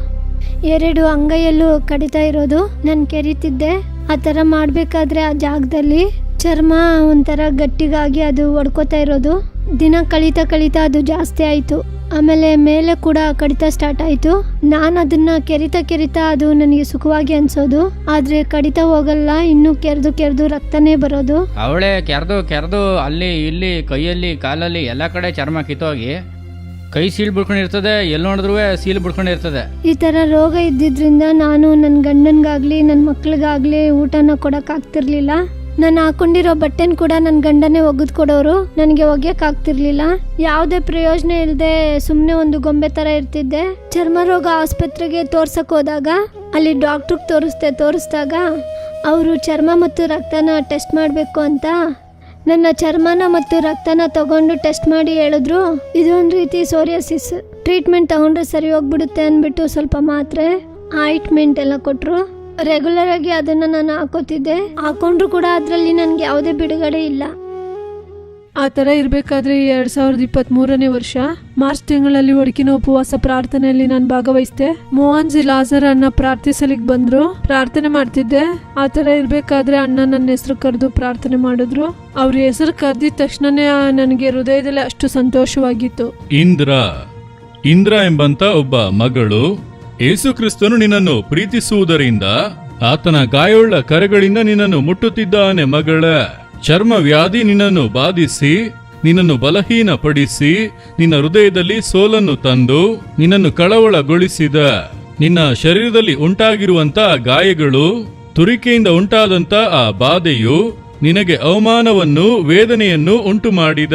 ಎರಡು ಅಂಗೈಯಲ್ಲೂ ಕಡಿತ ಇರೋದು. ನಾನು ಕೆರಿತಿದ್ದೆ. ಆ ಥರ ಮಾಡಬೇಕಾದ್ರೆ ಆ ಜಾಗದಲ್ಲಿ ಚರ್ಮ ಒಂಥರ ಗಟ್ಟಿಗಾಗಿ ಅದು ಒಡ್ಕೋತಾ ಇರೋದು. ದಿನ ಕಳೀತಾ ಕಳೀತಾ ಅದು ಜಾಸ್ತಿ ಆಯಿತು. ಆಮೇಲೆ ಮೇಲೆ ಕೂಡ ಕಡಿತ ಸ್ಟಾರ್ಟ್ ಆಯಿತು. ನಾನು ಅದನ್ನು ಕೆರಿತಾ ಕೆರಿತಾ ಅದು ನನಗೆ ಸುಖವಾಗಿ ಅನ್ಸೋದು. ಆದರೆ ಕಡಿತ ಹೋಗಲ್ಲ, ಇನ್ನೂ ಕೆರೆದು ಕೆರೆದು ರಕ್ತನೇ ಬರೋದು. ಅವಳೆ ಕೆರೆದು ಕೆರೆದು ಅಲ್ಲಿ, ಇಲ್ಲಿ, ಕೈಯಲ್ಲಿ, ಕಾಲಲ್ಲಿ ಎಲ್ಲ ಕಡೆ ಚರ್ಮ ಕಿತ್ತೋಗಿ ಕೈ ಸೀಲ್ ಬಿಡ್ಕೊಂಡಿರ್ತದೆ ಎಲ್ಲಿ ನೋಡಿದ್ರು ಸೀಲ್ ಬಿಡ್ಕೊಂಡಿರ್ತದೆ. ಈ ತರ ರೋಗ ಇದ್ದಿದ್ರಿಂದ ನಾನು ನನ್ನ ಗಂಡನ್ಗಾಗ್ಲಿ ನನ್ನ ಮಕ್ಳಿಗಾಗ್ಲಿ ಊಟನ ಕೊಡೋಕ್ಕಾಗ್ತಿರ್ಲಿಲ್ಲ. ನಾನು ಹಾಕೊಂಡಿರೋ ಬಟ್ಟೆನ್ ಕೂಡ ನನ್ನ ಗಂಡನೇ ಒಗೆದು ಕೊಡೋರು, ನನಗೆ ಒಗ್ಯಕ್ಕಾಗ್ತಿರ್ಲಿಲ್ಲ. ಯಾವುದೇ ಪ್ರಯೋಜನ ಇಲ್ಲದೆ ಸುಮ್ಮನೆ ಒಂದು ಗೊಂಬೆ ಥರ ಇರ್ತಿದ್ದೆ. ಚರ್ಮ ರೋಗ ಆಸ್ಪತ್ರೆಗೆ ತೋರ್ಸಕ್ ಹೋದಾಗ, ಅಲ್ಲಿ ಡಾಕ್ಟ್ರಿಗೆ ತೋರಿಸ್ದೆ, ತೋರಿಸಿದಾಗ, ಅವರು ಚರ್ಮ ಮತ್ತು ರಕ್ತನ ಟೆಸ್ಟ್ ಮಾಡಬೇಕು ಅಂತ ನನ್ನ ಚರ್ಮನ ಮತ್ತು ರಕ್ತನ ತಗೊಂಡು ಟೆಸ್ಟ್ ಮಾಡಿ ಹೇಳಿದ್ರು. ಇದೊಂದು ರೀತಿ ಸೋರಿಯಾಸಿಸ್. ಟ್ರೀಟ್ಮೆಂಟ್ ತಗೊಂಡ್ರೆ ಸರಿ ಹೋಗ್ಬಿಡುತ್ತೆ ಅಂದ್ಬಿಟ್ಟು ಸ್ವಲ್ಪ ಮಾತ್ರೆ, ಆಯಿಂಟ್ಮೆಂಟ್ ಎಲ್ಲ ಕೊಟ್ಟರು ರೆಗ್ಯುಲರ್ ಆಗಿ ಅದನ್ನ ನಾನು ಹಾಕೋತಿದ್ದೆ. ಹಾಕೊಂಡ್ರು ಕೂಡ ಅದರಲ್ಲಿ ನನಗೆ ಯಾವುದೇ ಬಿಡುಗಡೆ ಇಲ್ಲ. ಆ ಥರ ಇರಬೇಕಾದ್ರೆ ಎರಡು ಸಾವಿರದ ಇಪ್ಪತ್ತ್ಮೂರನೇ ವರ್ಷ ಮಾರ್ಚ್ ತಿಂಗಳಲ್ಲಿ ಒಡಕಿನ ಉಪವಾಸ ಪ್ರಾರ್ಥನೆಯಲ್ಲಿ ನಾನು ಭಾಗವಹಿಸಿದೆ. ಮೋಹನ್ ಜಿ ಲಾಜರ್ ಅನ್ನ ಪ್ರಾರ್ಥಿಸಲಿಕ್ಕೆ ಬಂದರು. ಪ್ರಾರ್ಥನೆ ಮಾಡ್ತಿದ್ದೆ. ಆ ಥರ ಇರಬೇಕಾದ್ರೆ ಅಣ್ಣ ನನ್ನ ಹೆಸರು ಕರೆದು ಪ್ರಾರ್ಥನೆ ಮಾಡಿದ್ರು. ಅವ್ರ ಹೆಸರು ಕರೆದಿದ ತಕ್ಷಣನೇ ನನಗೆ ಹೃದಯದಲ್ಲಿ ಅಷ್ಟು ಸಂತೋಷವಾಗಿತ್ತು. ಇಂದ್ರ ಇಂದ್ರ ಎಂಬಂತ ಒಬ್ಬ ಮಗಳು ಯೇಸು ಕ್ರಿಸ್ತನು ನಿನ್ನನ್ನು ಪ್ರೀತಿಸುವುದರಿಂದ ಆತನ ಗಾಯವುಳ್ಳ ಕರೆಗಳಿಂದ ನಿನ್ನನ್ನು ಮುಟ್ಟುತ್ತಿದ್ದಾನೆ ಮಗಳ. ಚರ್ಮ ವ್ಯಾಧಿ ನಿನ್ನನ್ನು ಬಾಧಿಸಿ, ನಿನ್ನನ್ನು ಬಲಹೀನಪಡಿಸಿ, ನಿನ್ನ ಹೃದಯದಲ್ಲಿ ಸೋಲನ್ನು ತಂದು, ನಿನ್ನನ್ನು ಕಳವಳಗೊಳಿಸಿದ, ನಿನ್ನ ಶರೀರದಲ್ಲಿ ಉಂಟಾಗಿರುವಂತ ಗಾಯಗಳು, ತುರಿಕೆಯಿಂದ ಉಂಟಾದಂತ ಆ ಬಾಧೆಯು ನಿನಗೆ ಅವಮಾನವನ್ನು, ವೇದನೆಯನ್ನು ಉಂಟು ಮಾಡಿದ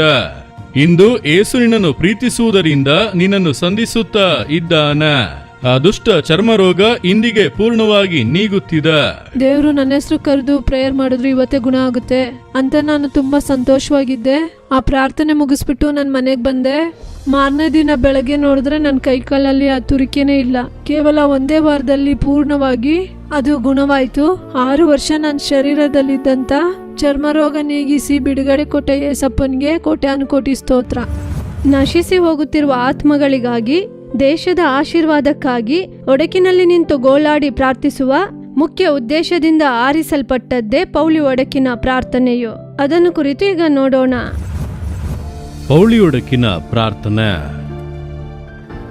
ಇಂದು ಏಸು ನಿನ್ನನ್ನು ಪ್ರೀತಿಸುವುದರಿಂದ ನಿನ್ನನ್ನು ಸಂಧಿಸುತ್ತಾ ಇದ್ದಾನ. ದುಷ್ಟ ಚರ್ಮರೋಗ ಇಂದಿಗೆ ಪೂರ್ಣವಾಗಿ ನೀಗುತ್ತಿದೆ. ದೇವರು ನನ್ನ ಹೆಸರು ಕರೆದು ಪ್ರೇಯರ್ ಮಾಡಿದ್ರು ಇವತ್ತೇ ಗುಣ ಆಗುತ್ತೆ ಅಂತ ನಾನು ತುಂಬಾ ಸಂತೋಷವಾಗಿದ್ದೆ. ಆ ಪ್ರಾರ್ಥನೆ ಮುಗಿಸ್ಬಿಟ್ಟು ನನ್ನ ಮನೆಗೆ ಬಂದೆ. ಮಾರನೇ ದಿನ ಬೆಳಗ್ಗೆ ನೋಡಿದ್ರೆ ನನ್ನ ಕೈಕಾಲಲ್ಲಿ ಆ ತುರಿಕೆನೇ ಇಲ್ಲ. ಕೇವಲ ಒಂದೇ ವಾರದಲ್ಲಿ ಪೂರ್ಣವಾಗಿ ಅದು ಗುಣವಾಯ್ತು. ಆರು ವರ್ಷ ನನ್ನ ಶರೀರದಲ್ಲಿದ್ದಂತ ಚರ್ಮ ರೋಗ ನೀಗಿಸಿ ಬಿಡುಗಡೆ ಕೊಟ್ಟ ಏಸಪ್ಪನ್ಗೆ ಕೋಟೆ ಅನುಕೋಟಿ ಸ್ತೋತ್ರ. ನಶಿಸಿ ಹೋಗುತ್ತಿರುವ ಆತ್ಮಗಳಿಗಾಗಿ ದೇಶದ ಆಶೀರ್ವಾದಕ್ಕಾಗಿ ಒಡಕಿನಲ್ಲಿ ನಿಂತು ಗೋಳಾಡಿ ಪ್ರಾರ್ಥಿಸುವ ಮುಖ್ಯ ಉದ್ದೇಶದಿಂದ ಆರಿಸಲ್ಪಟ್ಟದ್ದೇ ಪೌಳಿ ಒಡಕಿನ ಪ್ರಾರ್ಥನೆಯು. ಅದನ್ನು ಕುರಿತು ಈಗ ನೋಡೋಣ. ಪೌಳಿ ಪೌಳಿಯೊಡಕಿನ ಪ್ರಾರ್ಥನೆ.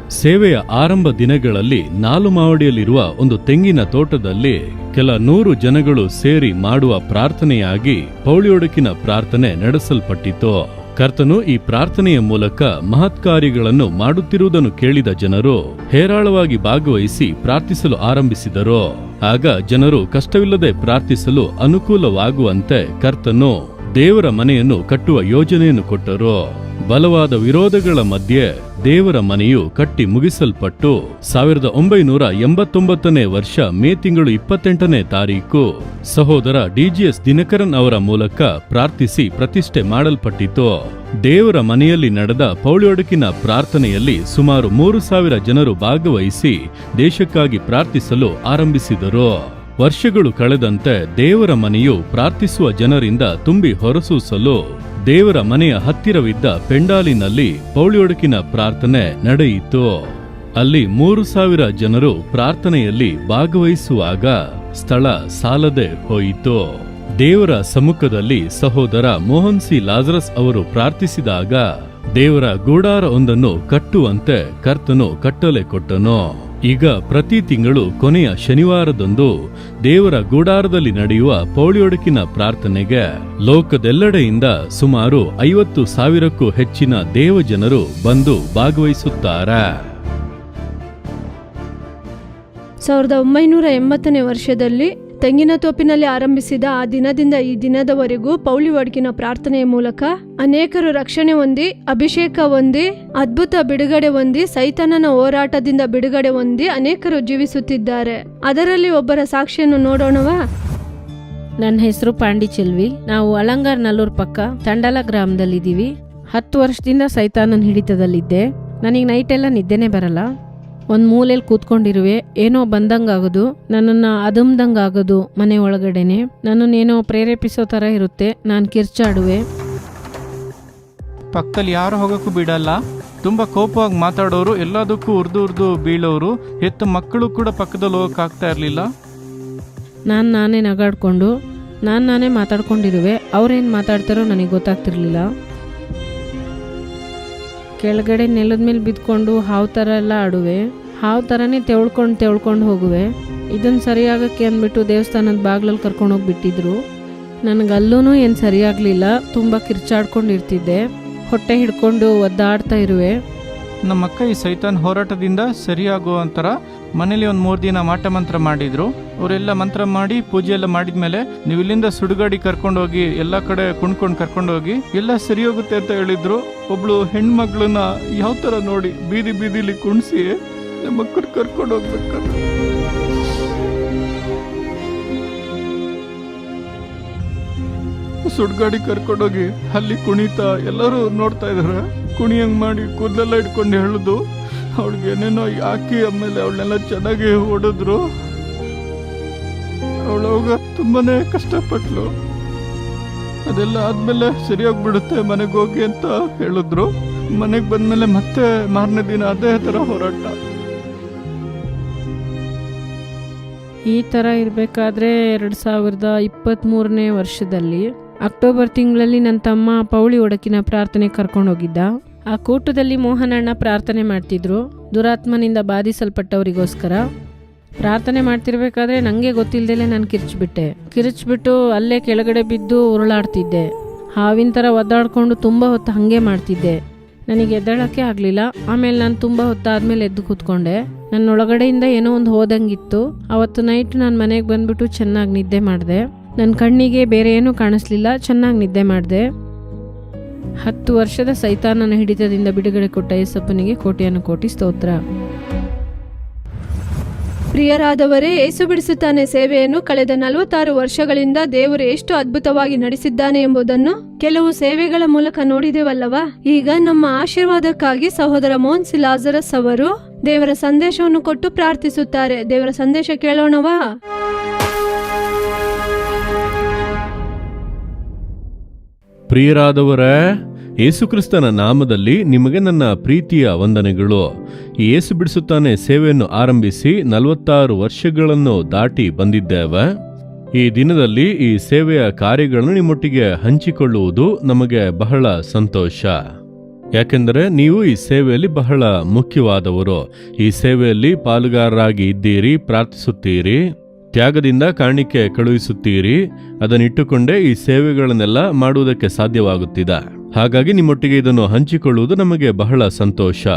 ಸೇವೆಯ ಆರಂಭ ದಿನಗಳಲ್ಲಿ ನಾಲುಮಾವಡಿಯಲ್ಲಿರುವ ಒಂದು ತೆಂಗಿನ ತೋಟದಲ್ಲಿ ಕೆಲ ನೂರು ಜನಗಳು ಸೇರಿ ಮಾಡುವ ಪ್ರಾರ್ಥನೆಯಾಗಿ ಪೌಳಿಯೊಡಕಿನ ಪ್ರಾರ್ಥನೆ ನಡೆಸಲ್ಪಟ್ಟಿತು. ಕರ್ತನು ಈ ಪ್ರಾರ್ಥನೆಯ ಮೂಲಕ ಮಹತ್ ಕಾರ್ಯಗಳನ್ನು ಮಾಡುತ್ತಿರುವುದನ್ನು ಕೇಳಿದ ಜನರು ಹೇರಾಳವಾಗಿ ಭಾಗವಹಿಸಿ ಪ್ರಾರ್ಥಿಸಲು ಆರಂಭಿಸಿದರು. ಆಗ ಜನರು ಕಷ್ಟವಿಲ್ಲದೆ ಪ್ರಾರ್ಥಿಸಲು ಅನುಕೂಲವಾಗುವಂತೆ ಕರ್ತನು ದೇವರ ಮನೆಯನ್ನು ಕಟ್ಟುವ ಯೋಜನೆಯನ್ನು ಕೊಟ್ಟರು. ಬಲವಾದ ವಿರೋಧಗಳ ಮಧ್ಯೆ ದೇವರ ಮನೆಯು ಕಟ್ಟಿ ಮುಗಿಸಲ್ಪಟ್ಟು ಸಾವಿರದ ಒಂಬೈನೂರ ಎಂಬತ್ತೊಂಬತ್ತನೇ ವರ್ಷ ಮೇ ತಿಂಗಳು ಇಪ್ಪತ್ತೆಂಟನೇ ತಾರೀಕು ಸಹೋದರ ಡಿಜಿಎಸ್ ದಿನಕರನ್ ಅವರ ಮೂಲಕ ಪ್ರಾರ್ಥಿಸಿ ಪ್ರತಿಷ್ಠೆ ಮಾಡಲ್ಪಟ್ಟಿತು. ದೇವರ ಮನೆಯಲ್ಲಿ ನಡೆದ ಪೌಳಿಯೊಡಕಿನ ಪ್ರಾರ್ಥನೆಯಲ್ಲಿ ಸುಮಾರು ಮೂರು ಸಾವಿರ ಜನರು ಭಾಗವಹಿಸಿ ದೇಶಕ್ಕಾಗಿ ಪ್ರಾರ್ಥಿಸಲು ಆರಂಭಿಸಿದರು. ವರ್ಷಗಳು ಕಳೆದಂತೆ ದೇವರ ಮನೆಯು ಪ್ರಾರ್ಥಿಸುವ ಜನರಿಂದ ತುಂಬಿ ಹೊರಸೂಸಲು ದೇವರ ಮನೆಯ ಹತ್ತಿರವಿದ್ದ ಪೆಂಡಾಲಿನಲ್ಲಿ ಪೌಳಿಯೊಡಕಿನ ಪ್ರಾರ್ಥನೆ ನಡೆಯಿತು. ಅಲ್ಲಿ ಮೂರು ಸಾವಿರ ಜನರು ಪ್ರಾರ್ಥನೆಯಲ್ಲಿ ಭಾಗವಹಿಸುವಾಗ ಸ್ಥಳ ಸಾಲದೆ ಹೋಯಿತು. ದೇವರ ಸಮ್ಮುಖದಲ್ಲಿ ಸಹೋದರ ಮೋಹನ್ ಸಿ ಲಾಜರಸ್ ಅವರು ಪ್ರಾರ್ಥಿಸಿದಾಗ ದೇವರ ಗೂಡಾರ ಒಂದನ್ನು ಕಟ್ಟುವಂತೆ ಕರ್ತನು ಕಟ್ಟಲೆ ಕೊಟ್ಟನು. ಈಗ ಪ್ರತಿ ತಿಂಗಳು ಕೊನೆಯ ಶನಿವಾರದಂದು ದೇವರ ಗೂಡಾರದಲ್ಲಿ ನಡೆಯುವ ಪೌಳಿಯೊಡಕಿನ ಪ್ರಾರ್ಥನೆಗೆ ಲೋಕದೆಲ್ಲೆಡೆಯಿಂದ ಸುಮಾರು ಐವತ್ತು ಸಾವಿರಕ್ಕೂ ಹೆಚ್ಚಿನ ದೇವಜನರು ಬಂದು ಭಾಗವಹಿಸುತ್ತಾರೆ. ಸಾವಿರದ ಒಂಬೈನೂರ ಎಂಬತ್ತನೇ ವರ್ಷದಲ್ಲಿ ತೆಂಗಿನ ತೋಪಿನಲ್ಲಿ ಆರಂಭಿಸಿದ ಆ ದಿನದಿಂದ ಈ ದಿನದವರೆಗೂ ಪೌಳಿ ಒಡಗಿನ ಪ್ರಾರ್ಥನೆಯ ಮೂಲಕ ಅನೇಕರು ರಕ್ಷಣೆ ಹೊಂದಿ, ಅಭಿಷೇಕ ಹೊಂದಿ, ಅದ್ಭುತ ಬಿಡುಗಡೆ ಹೊಂದಿ, ಸೈತನನ ಹೋರಾಟದಿಂದ ಬಿಡುಗಡೆ ಹೊಂದಿ ಅನೇಕರು ಜೀವಿಸುತ್ತಿದ್ದಾರೆ. ಅದರಲ್ಲಿ ಒಬ್ಬರ ಸಾಕ್ಷಿಯನ್ನು ನೋಡೋಣವಾ? ನನ್ನ ಹೆಸರು ಪಾಂಡಿಚೆಲ್ವಿ ನಾವು ಅಲಂಗಾರ್ ನಲ್ಲೂರ್ ಪಕ್ಕ ತಂಡಲ ಗ್ರಾಮದಲ್ಲಿದ್ದೀವಿ. ಹತ್ತು ವರ್ಷದಿಂದ ಸೈತಾನನ ಹಿಡಿತದಲ್ಲಿದ್ದೆ. ನನಗೆ ನೈಟೆಲ್ಲ ನಿದ್ದೆನೇ ಬರಲ್ಲ. ಒಂದು ಮೂಲೆಯಲ್ಲಿ ಕೂತ್ಕೊಂಡಿರುವೆ ಏನೋ ಬಂದಂಗಾಗೋದು ನನ್ನನ್ನು ಅದುಮ್ದಂಗಾಗೋದು ಮನೆ ಒಳಗಡೆನೆ. ನನ್ನನ್ನೇನೋ ಪ್ರೇರೇಪಿಸೋ ಥರ ಇರುತ್ತೆ ನಾನು ಕಿರ್ಚಾಡುವೆ. ಪಕ್ಕದಲ್ಲಿ ಯಾರು ಹೋಗೋಕ್ಕೂ ಬಿಡಲ್ಲ. ತುಂಬ ಕೋಪವಾಗಿ ಮಾತಾಡೋರು ಎಲ್ಲದಕ್ಕೂ ಉರ್ದು ಉರ್ದು ಬೀಳೋರು ಹೆತ್ತ ಮಕ್ಕಳು ಕೂಡ ಪಕ್ಕದಲ್ಲಿ ಹೋಗೋಕ್ಕಾಗ್ತಾ ಇರಲಿಲ್ಲ. ನಾನು ನಾನೇ ನಗಾಡ್ಕೊಂಡು ನಾನು ನಾನೇ ಮಾತಾಡ್ಕೊಂಡಿರುವೆ ಅವ್ರೇನು ಮಾತಾಡ್ತಾರೋ ನನಗೆ ಗೊತ್ತಾಗ್ತಿರ್ಲಿಲ್ಲ. ಕೆಳಗಡೆ ನೆಲದ ಮೇಲೆ ಬಿದ್ಕೊಂಡು ಹಾವು ಥರ ಎಲ್ಲ ಆಡುವೆ. ಹಾವು ಥರನೇ ತೆಳ್ಕೊಂಡು ತೆಳ್ಕೊಂಡು ಹೋಗುವೆ. ಇದನ್ನು ಸರಿಯಾಗಕ್ಕೆ ಅಂದ್ಬಿಟ್ಟು ದೇವಸ್ಥಾನದ ಬಾಗ್ಲಲ್ಲಿ ಕರ್ಕೊಂಡು ಹೋಗ್ಬಿಟ್ಟಿದ್ರು. ನನಗಲ್ಲೂ ಏನು ಸರಿಯಾಗಲಿಲ್ಲ. ತುಂಬ ಕಿರ್ಚಾಡ್ಕೊಂಡಿರ್ತಿದ್ದೆ. ಹೊಟ್ಟೆ ಹಿಡ್ಕೊಂಡು ಒದ್ದಾಡ್ತಾ ಇರುವೆ. ನಮ್ಮ ಅಕ್ಕ ಈ ಸೈತಾನ್ ಹೋರಾಟದಿಂದ ಸರಿಯಾಗೋ ಅಂತರ ಮನೇಲಿ ಒಂದು ಮೂರು ದಿನ ಮಾಟ ಮಂತ್ರ ಮಾಡಿದ್ರು. ಅವರೆಲ್ಲ ಮಂತ್ರ ಮಾಡಿ ಪೂಜೆ ಎಲ್ಲ ಮಾಡಿದ್ಮೇಲೆ ನೀವು ಇಲ್ಲಿಂದ ಸುಡುಗಾಡಿ ಕರ್ಕೊಂಡೋಗಿ, ಎಲ್ಲ ಕಡೆ ಕುಣ್ಕೊಂಡು ಕರ್ಕೊಂಡೋಗಿ, ಎಲ್ಲ ಸರಿ ಹೋಗುತ್ತೆ ಅಂತ ಹೇಳಿದ್ರು. ಒಬ್ಳು ಹೆಣ್ಮಗಳನ್ನ ಯಾವ ಥರ ನೋಡಿ ಬೀದಿ ಬೀದಿಲಿ ಕುಣಿಸಿ ನಮ್ಮ ಮಕ್ಕಳು ಕರ್ಕೊಂಡು ಹೋಗ್ಬೇಕಂತ ಸುಡ್ಗಾಡಿ ಕರ್ಕೊಂಡೋಗಿ ಅಲ್ಲಿ ಕುಣಿತಾ ಎಲ್ಲರೂ ನೋಡ್ತಾ ಇದಾರೆ. ಕುಣಿಯಂಗ್ ಮಾಡಿ ಕೂದಲೆಲ್ಲ ಇಟ್ಕೊಂಡು ಹೇಳುದು. ಅವಳಿಗೆ ಏನೇನೋ ಯಾಕೆ ಆಮೇಲೆ ಅವಳನ್ನೆಲ್ಲ ಚೆನ್ನಾಗಿ ಹೊಡೆದ್ರು. ಅವಳವಾಗ ತುಂಬಾನೇ ಕಷ್ಟಪಟ್ಲು. ಅದೆಲ್ಲ ಆದ್ಮೇಲೆ ಸರಿಯಾಗ್ಬಿಡುತ್ತೆ, ಮನೆಗೆ ಹೋಗಿ ಅಂತ ಹೇಳಿದ್ರು. ಮನೆಗೆ ಬಂದ್ಮೇಲೆ ಮತ್ತೆ ಮಾರನೇ ದಿನ ಅದೇ ತರ ಹೋರಾಟ. ಈ ಥರ ಇರಬೇಕಾದ್ರೆ ಎರಡು ಸಾವಿರದ ಇಪ್ಪತ್ತ್ಮೂರನೇ ವರ್ಷದಲ್ಲಿ ಅಕ್ಟೋಬರ್ ತಿಂಗಳಲ್ಲಿ ನನ್ನ ತಮ್ಮ ಪೌಳಿ ಒಡಕಿನ ಪ್ರಾರ್ಥನೆ ಕರ್ಕೊಂಡೋಗಿದ್ದ ಆ ಕೂಟದಲ್ಲಿ ಮೋಹನಣ್ಣ ಪ್ರಾರ್ಥನೆ ಮಾಡ್ತಿದ್ರು. ದುರಾತ್ಮನಿಂದ ಬಾಧಿಸಲ್ಪಟ್ಟವರಿಗೋಸ್ಕರ. ಪ್ರಾರ್ಥನೆ ಮಾಡ್ತಿರ್ಬೇಕಾದ್ರೆ ನನಗೆ ಗೊತ್ತಿಲ್ಲದೆ ನಾನು ಕಿರ್ಚ್ಬಿಟ್ಟೆ. ಕಿರ್ಚ್ಬಿಟ್ಟು ಅಲ್ಲೇ ಕೆಳಗಡೆ ಬಿದ್ದು ಉರುಳಾಡ್ತಿದ್ದೆ. ಹಾವಿನ ಥರ ಒದ್ದಾಡ್ಕೊಂಡು ತುಂಬ ಹೊತ್ತು ಹಾಗೆ ಮಾಡ್ತಿದ್ದೆ. ನನಗೆ ಎದ್ದೇಳಕ್ಕೆ ಆಗಲಿಲ್ಲ. ಆಮೇಲೆ ನಾನು ತುಂಬ ಹೊತ್ತಾದ್ಮೇಲೆ ಎದ್ದು ಕೂತ್ಕೊಂಡೆ. ನನ್ನ ಒಳಗಡೆಯಿಂದ ಏನೋ ಒಂದು ಹೋದಂಗಿತ್ತು. ಅವತ್ತು ನೈಟ್ ನಾನು ಮನೆಗೆ ಬಂದ್ಬಿಟ್ಟು ಚೆನ್ನಾಗಿ ನಿದ್ದೆ ಮಾಡಿದೆ. ನನ್ನ ಕಣ್ಣಿಗೆ ಬೇರೆ ಏನೂ ಕಾಣಿಸ್ಲಿಲ್ಲ. ಚೆನ್ನಾಗಿ ನಿದ್ದೆ ಮಾಡಿದೆ. ಹತ್ತು ವರ್ಷದ ಸೈತಾನನ ಹಿಡಿತದಿಂದ ಬಿಡುಗಡೆ ಕೊಟ್ಟ ಯೇಸಪ್ಪನಿಗೆ ಕೋಟಿಯನ್ನು ಕೋಟಿ ಸ್ತೋತ್ರ. ಪ್ರಿಯರಾದವರೇ, ಏಸು ಬಿಡಿಸುತ್ತಾನೆ ಸೇವೆಯನ್ನು ಕಳೆದ ನಲವತ್ತಾರು ವರ್ಷಗಳಿಂದ ದೇವರು ಎಷ್ಟು ಅದ್ಭುತವಾಗಿ ನಡೆಸಿದ್ದಾನೆ ಎಂಬುದನ್ನು ಕೆಲವು ಸೇವೆಗಳ ಮೂಲಕ ನೋಡಿದೆವಲ್ಲವಾ? ಈಗ ನಮ್ಮ ಆಶೀರ್ವಾದಕ್ಕಾಗಿ ಸಹೋದರ ಮೋಹನ್ ಸಿಲಾಜರಸ್ ಅವರು ದೇವರ ಸಂದೇಶವನ್ನು ಕೊಟ್ಟು ಪ್ರಾರ್ಥಿಸುತ್ತಾರೆ. ದೇವರ ಸಂದೇಶ ಕೇಳೋಣವಾ? ಪ್ರಿಯರಾದವರೇ, ಯೇಸುಕ್ರಿಸ್ತನ ನಾಮದಲ್ಲಿ ನಿಮಗೆ ನನ್ನ ಪ್ರೀತಿಯ ವಂದನೆಗಳು. ಈ ಯೇಸು ಬಿಡಿಸುತ್ತಾನೆ ಸೇವೆಯನ್ನು ಆರಂಭಿಸಿ ನಲವತ್ತಾರು ವರ್ಷಗಳನ್ನು ದಾಟಿ ಬಂದಿದ್ದೇವೆ. ಈ ದಿನದಲ್ಲಿ ಈ ಸೇವೆಯ ಕಾರ್ಯಗಳನ್ನು ನಿಮ್ಮೊಟ್ಟಿಗೆ ಹಂಚಿಕೊಳ್ಳುವುದು ನಮಗೆ ಬಹಳ ಸಂತೋಷ. ಯಾಕೆಂದರೆ ನೀವು ಈ ಸೇವೆಯಲ್ಲಿ ಬಹಳ ಮುಖ್ಯವಾದವರು. ಈ ಸೇವೆಯಲ್ಲಿ ಪಾಲುಗಾರರಾಗಿ ಇದ್ದೀರಿ, ಪ್ರಾರ್ಥಿಸುತ್ತೀರಿ. ತ್ಯಾಗದಿಂದ ಕಾಣಿಕೆ ಕಳುಹಿಸುತ್ತೀರಿ, ಅದನ್ನಿಟ್ಟುಕೊಂಡೇ ಈ ಸೇವೆಗಳನ್ನೆಲ್ಲ ಮಾಡುವುದಕ್ಕೆ ಸಾಧ್ಯವಾಗುತ್ತಿದೆ. ಹಾಗಾಗಿ ನಿಮ್ಮೊಟ್ಟಿಗೆ ಇದನ್ನು ಹಂಚಿಕೊಳ್ಳುವುದು ನಮಗೆ ಬಹಳ ಸಂತೋಷ.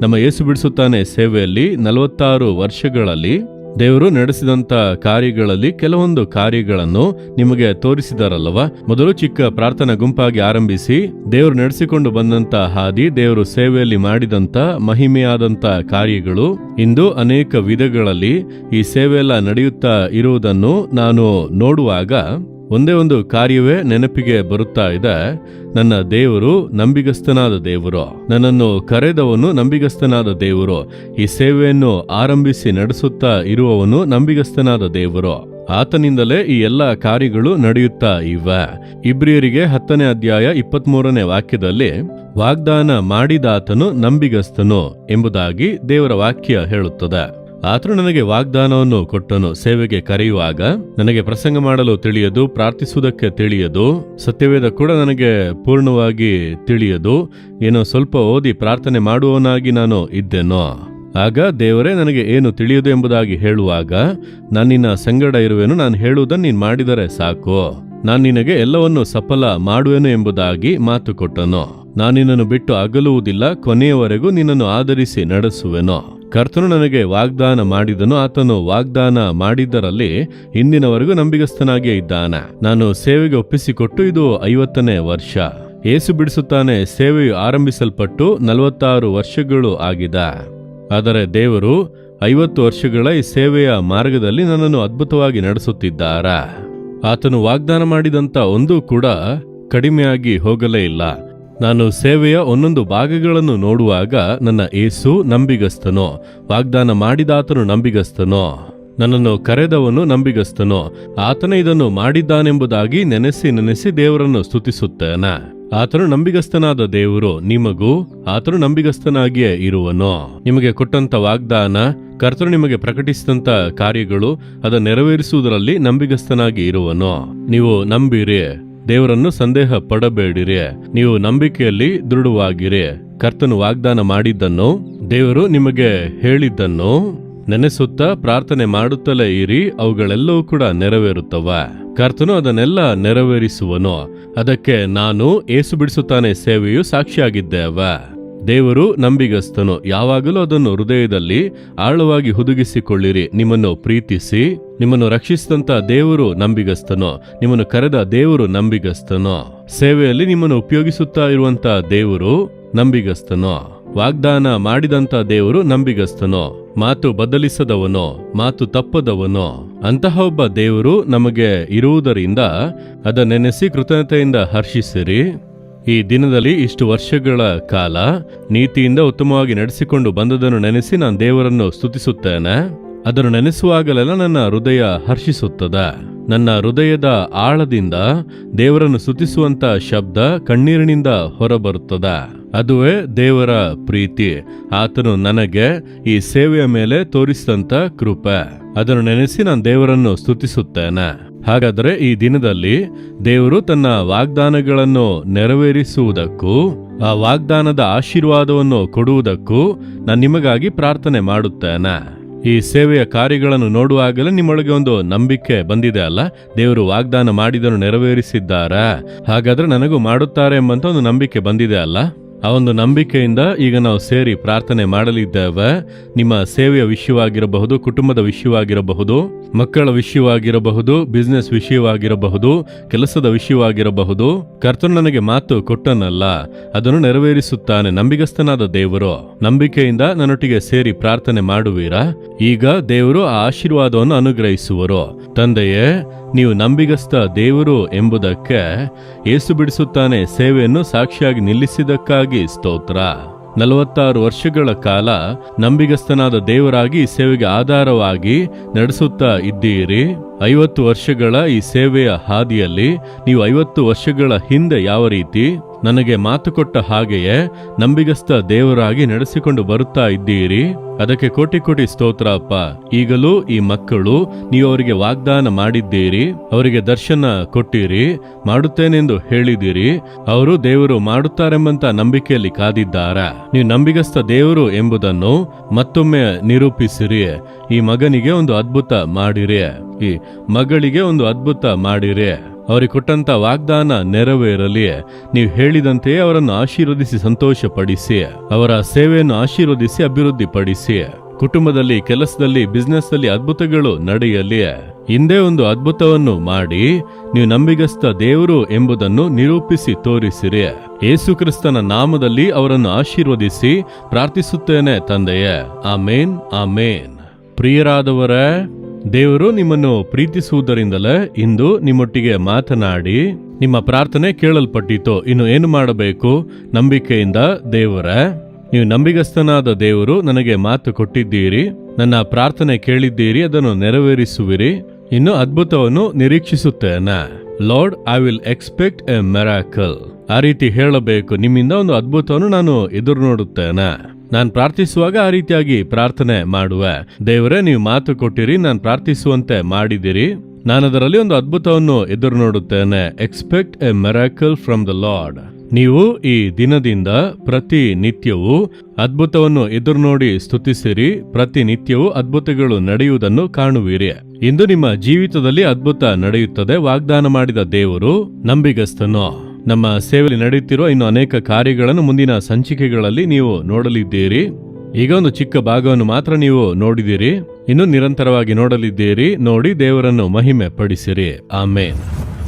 ನಮ್ಮ ಯೇಸು ಬಿಡಿಸುತ್ತಾನೆ ಸೇವೆಯಲ್ಲಿ ನಲವತ್ತಾರು ವರ್ಷಗಳಲ್ಲಿ. ದೇವರು ನಡೆಸಿದಂತ ಕಾರ್ಯಗಳಲ್ಲಿ ಕೆಲವೊಂದು ಕಾರ್ಯಗಳನ್ನು ನಿಮಗೆ ತೋರಿಸಿದಾರಲ್ಲವ? ಮೊದಲು ಚಿಕ್ಕ ಪ್ರಾರ್ಥನಾ ಗುಂಪಾಗಿ ಆರಂಭಿಸಿ, ದೇವರು ನಡೆಸಿಕೊಂಡು ಬಂದಂತ ಹಾದಿ, ದೇವರು ಸೇವೆಯಲ್ಲಿ ಮಾಡಿದಂತ ಮಹಿಮೆಯಾದಂತ ಕಾರ್ಯಗಳು, ಇಂದು ಅನೇಕ ವಿಧಗಳಲ್ಲಿ ಈ ಸೇವೆಯೆಲ್ಲ ನಡೆಯುತ್ತಾ ಇರುವುದನ್ನು ನಾನು ನೋಡುವಾಗ ಒಂದೇ ಒಂದು ಕಾರ್ಯವೇ ನೆನಪಿಗೆ ಬರುತ್ತಾ ಇದೆ. ನನ್ನ ದೇವರು ನಂಬಿಗಸ್ತನಾದ ದೇವರು. ನನ್ನನ್ನು ಕರೆದವನು ನಂಬಿಗಸ್ತನಾದ ದೇವರು. ಈ ಸೇವೆಯನ್ನು ಆರಂಭಿಸಿ ನಡೆಸುತ್ತಾ ಇರುವವನು ನಂಬಿಗಸ್ತನಾದ ದೇವರು. ಆತನಿಂದಲೇ ಈ ಎಲ್ಲ ಕಾರ್ಯಗಳು ನಡೆಯುತ್ತಾ ಇವೆ. ಇಬ್ರಿಯರಿಗೆ ಹತ್ತನೇ ಅಧ್ಯಾಯ ಇಪ್ಪತ್ಮೂರನೇ ವಾಕ್ಯದಲ್ಲಿ, ವಾಗ್ದಾನ ಮಾಡಿದಾತನು ನಂಬಿಗಸ್ತನು ಎಂಬುದಾಗಿ ದೇವರ ವಾಕ್ಯ ಹೇಳುತ್ತದೆ. ಆತನು ನನಗೆ ವಾಗ್ದಾನವನ್ನು ಕೊಟ್ಟನು. ಸೇವೆಗೆ ಕರೆಯುವಾಗ ನನಗೆ ಪ್ರಸಂಗ ಮಾಡಲು ತಿಳಿಯದು, ಪ್ರಾರ್ಥಿಸುವುದಕ್ಕೆ ತಿಳಿಯದು, ಸತ್ಯವೇದ ಕೂಡ ನನಗೆ ಪೂರ್ಣವಾಗಿ ತಿಳಿಯದು. ಏನೋ ಸ್ವಲ್ಪ ಓದಿ ಪ್ರಾರ್ಥನೆ ಮಾಡುವವನಾಗಿ ನಾನು ಇದ್ದೆನೋ? ಆಗ ದೇವರೇ, ನನಗೆ ಏನು ತಿಳಿಯದು ಎಂಬುದಾಗಿ ಹೇಳುವಾಗ ನಾನು ನಿನ್ನ ಸಂಗಡ ಇರುವೆನು, ನಾನು ಹೇಳುವುದನ್ನು ನೀನು ಮಾಡಿದರೆ ಸಾಕು. ನಾನು ನಿನಗೆ ಎಲ್ಲವನ್ನು ಸಫಲ ಮಾಡುವೆನು ಎಂಬುದಾಗಿ ಮಾತು ಕೊಟ್ಟನು. ನಾನು ನಿನ್ನನ್ನು ಬಿಟ್ಟು ಅಗಲುವುದಿಲ್ಲ, ಕೊನೆಯವರೆಗೂ ನಿನ್ನನ್ನು ಆಧರಿಸಿ ನಡೆಸುವೆನು. ಕರ್ತನು ನನಗೆ ವಾಗ್ದಾನ ಮಾಡಿದನು, ಆತನು ವಾಗ್ದಾನ ಮಾಡಿದ್ದರಲ್ಲಿ ಇಂದಿನವರೆಗೂ ನಂಬಿಗಸ್ತನಾಗಿಯೇ ಇದ್ದಾನೆ. ನಾನು ಸೇವೆಗೆ ಒಪ್ಪಿಸಿಕೊಟ್ಟು ಇದು ಐವತ್ತನೇ ವರ್ಷ. ಏಸು ಬಿಡಿಸುತ್ತಾನೆ, ಸೇವೆಯು ಆರಂಭಿಸಲ್ಪಟ್ಟು ನಲವತ್ತಾರು ವರ್ಷಗಳು ಆಗಿದ. ಆದರೆ ದೇವರು ಐವತ್ತು ವರ್ಷಗಳ ಈ ಸೇವೆಯ ಮಾರ್ಗದಲ್ಲಿ ನನ್ನನ್ನು ಅದ್ಭುತವಾಗಿ ನಡೆಸುತ್ತಿದ್ದಾರಾ. ಆತನು ವಾಗ್ದಾನ ಮಾಡಿದಂತ ಒಂದೂ ಕೂಡ ಕಡಿಮೆಯಾಗಿ ಹೋಗಲೇ ಇಲ್ಲ. ನಾನು ಸೇವೆಯ ಒಂದೊಂದು ಭಾಗಗಳನ್ನು ನೋಡುವಾಗ ನನ್ನ ಏಸು ನಂಬಿಗಸ್ತನೋ, ವಾಗ್ದಾನ ಮಾಡಿದಾತನು ನಂಬಿಗಸ್ತನೋ. ನನ್ನನ್ನು ಕರೆದವನು ನಂಬಿಗಸ್ತನೋ, ಆತನೇ ಇದನ್ನು ಮಾಡಿದ್ದಾನೆಂಬುದಾಗಿ ನೆನೆಸಿ ನೆನೆಸಿ ದೇವರನ್ನು ಸ್ತುತಿಸುತ್ತೇನೆ. ಆತನು ನಂಬಿಗಸ್ತನಾದ ದೇವರು ನಿಮಗೂ, ಆತನು ನಂಬಿಗಸ್ತನಾಗಿಯೇ ಇರುವನು. ನಿಮಗೆ ಕೊಟ್ಟಂತ ವಾಗ್ದಾನ, ಕರ್ತನು ನಿಮಗೆ ಪ್ರಕಟಿಸಿದಂತ ಕಾರ್ಯಗಳು ಅದನ್ನು ನೆರವೇರಿಸುವುದರಲ್ಲಿ ನಂಬಿಗಸ್ತನಾಗಿ ಇರುವನು. ನೀವು ನಂಬಿರಿ. ದೇವರನ್ನು ಸಂದೇಹ ಪಡಬೇಡಿರಿ ನೀವು ನಂಬಿಕೆಯಲ್ಲಿ ದೃಢವಾಗಿರಿ. ಕರ್ತನು ವಾಗ್ದಾನ ಮಾಡಿದ್ದನ್ನು, ದೇವರು ನಿಮಗೆ ಹೇಳಿದ್ದನ್ನು ನೆನೆಸುತ್ತಾ ಪ್ರಾರ್ಥನೆ ಮಾಡುತ್ತಲೇ ಇರಿ, ಅವುಗಳೆಲ್ಲವೂ ಕೂಡ ನೆರವೇರುತ್ತವ. ಕರ್ತನು ಅದನ್ನೆಲ್ಲ ನೆರವೇರಿಸುವನು. ಅದಕ್ಕೆ ನಾನು ಏಸು ಬಿಡಿಸುತ್ತಾನೆ ಸೇವೆಯು ಸಾಕ್ಷಿಯಾಗಿದ್ದೇವ. ದೇವರು ನಂಬಿಗಸ್ತನು. ಯಾವಾಗಲೂ ಅದನ್ನು ಹೃದಯದಲ್ಲಿ ಆಳವಾಗಿ ಹುದುಗಿಸಿಕೊಳ್ಳಿರಿ. ನಿಮ್ಮನ್ನು ಪ್ರೀತಿಸಿ, ನಿಮ್ಮನ್ನು ರಕ್ಷಿಸಿದಂತ ದೇವರು ನಂಬಿಗಸ್ತನು. ನಿಮ್ಮನ್ನು ಕರೆದ ದೇವರು ನಂಬಿಗಸ್ತನು. ಸೇವೆಯಲ್ಲಿ ನಿಮ್ಮನ್ನು ಉಪಯೋಗಿಸುತ್ತಾ ಇರುವಂತ ದೇವರು ನಂಬಿಗಸ್ತನು. ವಾಗ್ದಾನ ಮಾಡಿದಂತ ದೇವರು ನಂಬಿಗಸ್ತನು. ಮಾತು ಬದಲಿಸದವನು, ಮಾತು ತಪ್ಪದವನು. ಅಂತಹ ಒಬ್ಬ ದೇವರು ನಮಗೆ ಇರುವುದರಿಂದ ಅದನ್ನೆನೆಸಿ ನೆನೆಸಿ ಕೃತಜ್ಞತೆಯಿಂದ ಹರ್ಷಿಸಿರಿ. ಈ ದಿನದಲ್ಲಿ ಇಷ್ಟು ವರ್ಷಗಳ ಕಾಲ ನೀತಿಯಿಂದ ಉತ್ತಮವಾಗಿ ನಡೆಸಿಕೊಂಡು ಬಂದದನ್ನು ನೆನೆಸಿ ನಾನು ದೇವರನ್ನು ಸ್ತುತಿಸುತ್ತೇನೆ. ಅದನ್ನು ನೆನೆಸುವಾಗಲೆಲ್ಲ ನನ್ನ ಹೃದಯ ಹರ್ಷಿಸುತ್ತದೆ. ನನ್ನ ಹೃದಯದ ಆಳದಿಂದ ದೇವರನ್ನು ಸ್ತುತಿಸುವಂತ ಶಬ್ದ ಕಣ್ಣೀರಿನಿಂದ ಹೊರಬರುತ್ತದೆ. ಅದುವೇ ದೇವರ ಪ್ರೀತಿ. ಆತನು ನನಗೆ ಈ ಸೇವೆಯ ಮೇಲೆ ತೋರಿಸಿದಂತ ಕೃಪೆ. ಅದನ್ನು ನೆನೆಸಿ ನಾನು ದೇವರನ್ನು ಸ್ತುತಿಸುತ್ತೇನೆ. ಹಾಗಾದರೆ ಈ ದಿನದಲ್ಲಿ ದೇವರು ತನ್ನ ವಾಗ್ದಾನಗಳನ್ನು ನೆರವೇರಿಸುವುದಕ್ಕೂ, ಆ ವಾಗ್ದಾನದ ಆಶೀರ್ವಾದವನ್ನು ಕೊಡುವುದಕ್ಕೂ ನಾನು ನಿಮಗಾಗಿ ಪ್ರಾರ್ಥನೆ ಮಾಡುತ್ತೇನೆ. ಈ ಸೇವೆಯ ಕಾರ್ಯಗಳನ್ನು ನೋಡುವಾಗಲೇ ನಿಮ್ಮೊಳಗೆ ಒಂದು ನಂಬಿಕೆ ಬಂದಿದೆ ಅಲ್ಲ? ದೇವರು ವಾಗ್ದಾನ ಮಾಡಿದನು ನೆರವೇರಿಸಿದ್ದಾರಾ? ಹಾಗಾದ್ರೆ ನನಗೂ ಮಾಡುತ್ತಾರೆ ಎಂಬಂತ ಒಂದು ನಂಬಿಕೆ ಬಂದಿದೆ ಅಲ್ಲ? ಆ ಒಂದು ನಂಬಿಕೆಯಿಂದ ಈಗ ನಾವು ಸೇರಿ ಪ್ರಾರ್ಥನೆ ಮಾಡಲಿದ್ದೇವೆ. ನಿಮ್ಮ ಸೇವೆಯ ವಿಷಯವಾಗಿರಬಹುದು, ಕುಟುಂಬದ ವಿಷಯವಾಗಿರಬಹುದು, ಮಕ್ಕಳ ವಿಷಯವಾಗಿರಬಹುದು ಬಿಸ್ನೆಸ್ ವಿಷಯವಾಗಿರಬಹುದು, ಕೆಲಸದ ವಿಷಯವಾಗಿರಬಹುದು. ಕರ್ತನು ನನಗೆ ಮಾತು ಕೊಟ್ಟನಲ್ಲ, ಅದನ್ನು ನೆರವೇರಿಸುತ್ತಾನೆ ನಂಬಿಗಸ್ತನಾದ ದೇವರು. ನಂಬಿಕೆಯಿಂದ ನನ್ನೊಟ್ಟಿಗೆ ಸೇರಿ ಪ್ರಾರ್ಥನೆ ಮಾಡುವೀರಾ? ಈಗ ದೇವರು ಆ ಆಶೀರ್ವಾದವನ್ನು ಅನುಗ್ರಹಿಸುವರು. ತಂದೆಯೇ ನೀವು ನಂಬಿಗಸ್ತ ದೇವರು ಎಂಬುದಕ್ಕೆ ಏಸು ಬಿಡಿಸುತ್ತಾನೆ ಸೇವೆಯನ್ನು ಸಾಕ್ಷಿಯಾಗಿ ನಿಲ್ಲಿಸಿದಕ್ಕಾಗಿ ಸ್ತೋತ್ರ. ನಲವತ್ತಾರು ವರ್ಷಗಳ ಕಾಲ ನಂಬಿಗಸ್ತನಾದ ದೇವರಾಗಿ ಸೇವೆಗೆ ಆಧಾರವಾಗಿ ನಡೆಸುತ್ತಾ ಇದ್ದೀರಿ. ಐವತ್ತು ವರ್ಷಗಳ ಈ ಸೇವೆಯ ಹಾದಿಯಲ್ಲಿ ನೀವು ಐವತ್ತು ವರ್ಷಗಳ ಹಿಂದೆ ಯಾವ ರೀತಿ ನನಗೆ ಮಾತು ಕೊಟ್ಟ ಹಾಗೆಯೇ ನಂಬಿಗಸ್ತ ದೇವರಾಗಿ ನಡೆಸಿಕೊಂಡು ಬರುತ್ತಾ ಇದ್ದೀರಿ? ಅದಕ್ಕೆ ಕೋಟಿ ಕೋಟಿ ಸ್ತೋತ್ರ, ಅಪ್ಪ. ಈಗಲೂ ಈ ಮಕ್ಕಳು ನೀವು ಅವರಿಗೆ ವಾಗ್ದಾನ ಮಾಡಿದ್ದೀರಿ, ಅವರಿಗೆ ದರ್ಶನ ಕೊಟ್ಟಿರಿ, ಮಾಡುತ್ತೇನೆಂದು ಹೇಳಿದಿರಿ. ಅವರು ದೇವರು ಮಾಡುತ್ತಾರೆಂಬಂತ ನಂಬಿಕೆಯಲ್ಲಿ ಕಾದಿದ್ದಾರೆ? ನೀವು ನಂಬಿಗಸ್ತ ದೇವರು ಎಂಬುದನ್ನು ಮತ್ತೊಮ್ಮೆ ನಿರೂಪಿಸಿರಿ. ಈ ಮಗನಿಗೆ ಒಂದು ಅದ್ಭುತ ಮಾಡಿರಿ. ಈ ಮಗಳಿಗೆ ಒಂದು ಅದ್ಭುತ ಮಾಡಿರಿ. ಅವರಿಗೆ ಕೊಟ್ಟಂತ ವಾಗ್ದಾನ ನೆರವೇರಲಿ ನೀವು ಹೇಳಿದಂತೆ ಅವರನ್ನು ಆಶೀರ್ವದಿಸಿ ಸಂತೋಷಪಡಿಸಿ. ಅವರ ಸೇವೆಯನ್ನು ಆಶೀರ್ವದಿಸಿ ಅಭಿವೃದ್ಧಿಪಡಿಸಿ. ಕುಟುಂಬದಲ್ಲಿ, ಕೆಲಸದಲ್ಲಿ ಬಿಸ್ನೆಸ್ ಅಲ್ಲಿ ಅದ್ಭುತಗಳು ನಡೆಯಲಿ. ಹಿಂದೆ ಒಂದು ಅದ್ಭುತವನ್ನು ಮಾಡಿ, ನೀವು ನಂಬಿಗಸ್ತ ದೇವರು ಎಂಬುದನ್ನು ನಿರೂಪಿಸಿ ತೋರಿಸಿರಿ. ಯೇಸುಕ್ರಿಸ್ತನ ನಾಮದಲ್ಲಿ ಅವರನ್ನು ಆಶೀರ್ವದಿಸಿ ಪ್ರಾರ್ಥಿಸುತ್ತೇನೆ ತಂದೆಯೇ. ಆ ಮೇನ್ ಪ್ರಿಯರಾದವರೇ ದೇವರು ನಿಮ್ಮನ್ನು ಪ್ರೀತಿಸುವುದರಿಂದಲೇ ಇಂದು ನಿಮ್ಮೊಟ್ಟಿಗೆ ಮಾತನಾಡಿ ನಿಮ್ಮ ಪ್ರಾರ್ಥನೆ ಕೇಳಲ್ಪಟ್ಟಿತು, ಇನ್ನು ಏನು ಮಾಡಬೇಕು? ನಂಬಿಕೆಯಿಂದ ದೇವರ, ನೀವು ನಂಬಿಗಸ್ತನಾದ ದೇವರು ನನಗೆ ಮಾತು ಕೊಟ್ಟಿದ್ದೀರಿ, ನನ್ನ ಪ್ರಾರ್ಥನೆ ಕೇಳಿದ್ದೀರಿ, ಅದನ್ನು ನೆರವೇರಿಸುವಿರಿ, ಇನ್ನು ಅದ್ಭುತವನ್ನು ನಿರೀಕ್ಷಿಸುತ್ತೇನೆ. Lord I will expect a miracle ಆ ರೀತಿ ಹೇಳಬೇಕು, ನಿಮ್ಮಿಂದ ಒಂದು ಅದ್ಭುತವನ್ನು ನಾನು ಎದುರು ನೋಡುತ್ತೇನೆ ನಾನು ಪ್ರಾರ್ಥಿಸುವಾಗ ಆ ರೀತಿಯಾಗಿ ಪ್ರಾರ್ಥನೆ ಮಾಡುವೆ. ದೇವರೇ, ನೀವು ಮಾತು ಕೊಟ್ಟಿರಿ, ನಾನು ಪ್ರಾರ್ಥಿಸುವಂತೆ ಮಾಡಿದಿರಿ. ನಾನು ಅದರಲ್ಲಿ ಒಂದು ಅದ್ಭುತವನ್ನು ಎದುರು ನೋಡುತ್ತೇನೆ expect a miracle from the lord ನೀವು ಈ ದಿನದಿಂದ ಪ್ರತಿ ನಿತ್ಯವೂ ಅದ್ಭುತವನ್ನು ಎದುರು ನೋಡಿ ಸ್ತುತಿಸಿರಿ. ಪ್ರತಿ ನಿತ್ಯವೂ ಅದ್ಭುತಗಳು ನಡೆಯುವುದನ್ನು ಕಾಣುವಿರಿ. ಇಂದು ನಿಮ್ಮ ಜೀವಿತದಲ್ಲಿ ಅದ್ಭುತ ನಡೆಯುತ್ತದೆ. ವಾಗ್ದಾನ ಮಾಡಿದ ದೇವರು ನಂಬಿಗಸ್ತನು. ನಮ್ಮ ಸೇವೆಯಲ್ಲಿ ನಡೆಯುತ್ತಿರುವ ಇನ್ನು ಅನೇಕ ಕಾರ್ಯಗಳನ್ನು ಮುಂದಿನ ಸಂಚಿಕೆಗಳಲ್ಲಿ ನೀವು ನೋಡಲಿದ್ದೀರಿ. ಈಗ ಒಂದು ಚಿಕ್ಕ ಭಾಗವನ್ನು ಮಾತ್ರ ನೀವು ನೋಡಿದಿರಿ. ಇನ್ನು ನಿರಂತರವಾಗಿ ನೋಡಲಿದ್ದೀರಿ. ನೋಡಿ ದೇವರನ್ನು ಮಹಿಮೆ ಪಡಿಸಿರಿ ಆಮೇನ್.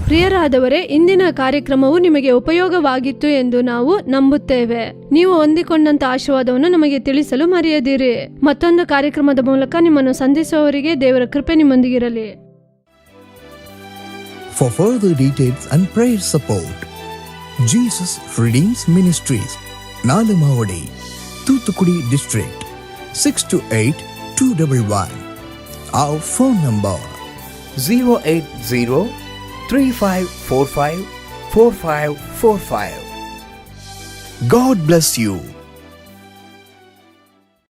ಪ್ರಿಯರಾದವರೇ ಇಂದಿನ ಕಾರ್ಯಕ್ರಮವು ನಿಮಗೆ ಉಪಯೋಗವಾಗಿತ್ತು ಎಂದು ನಾವು ನಂಬುತ್ತೇವೆ. ನೀವು ಹೊಂದಿಕೊಂಡಂತ ಆಶೀರ್ವಾದವನ್ನು ನಮಗೆ ತಿಳಿಸಲು ಮರೆಯದಿರಿ. ಮತ್ತೊಂದು ಕಾರ್ಯಕ್ರಮದ ಮೂಲಕ ನಿಮ್ಮನ್ನು ಸಂಧಿಸುವವರಿಗೆ ದೇವರ ಕೃಪೆ ನಿಮ್ಮೊಂದಿಗಿರಲಿ. For further details and prayer support, Jesus redeems ministries நாலு Mavadi Thoothukudi district six two eight two double one or phone number zero eight zero three five four five four five four five God bless you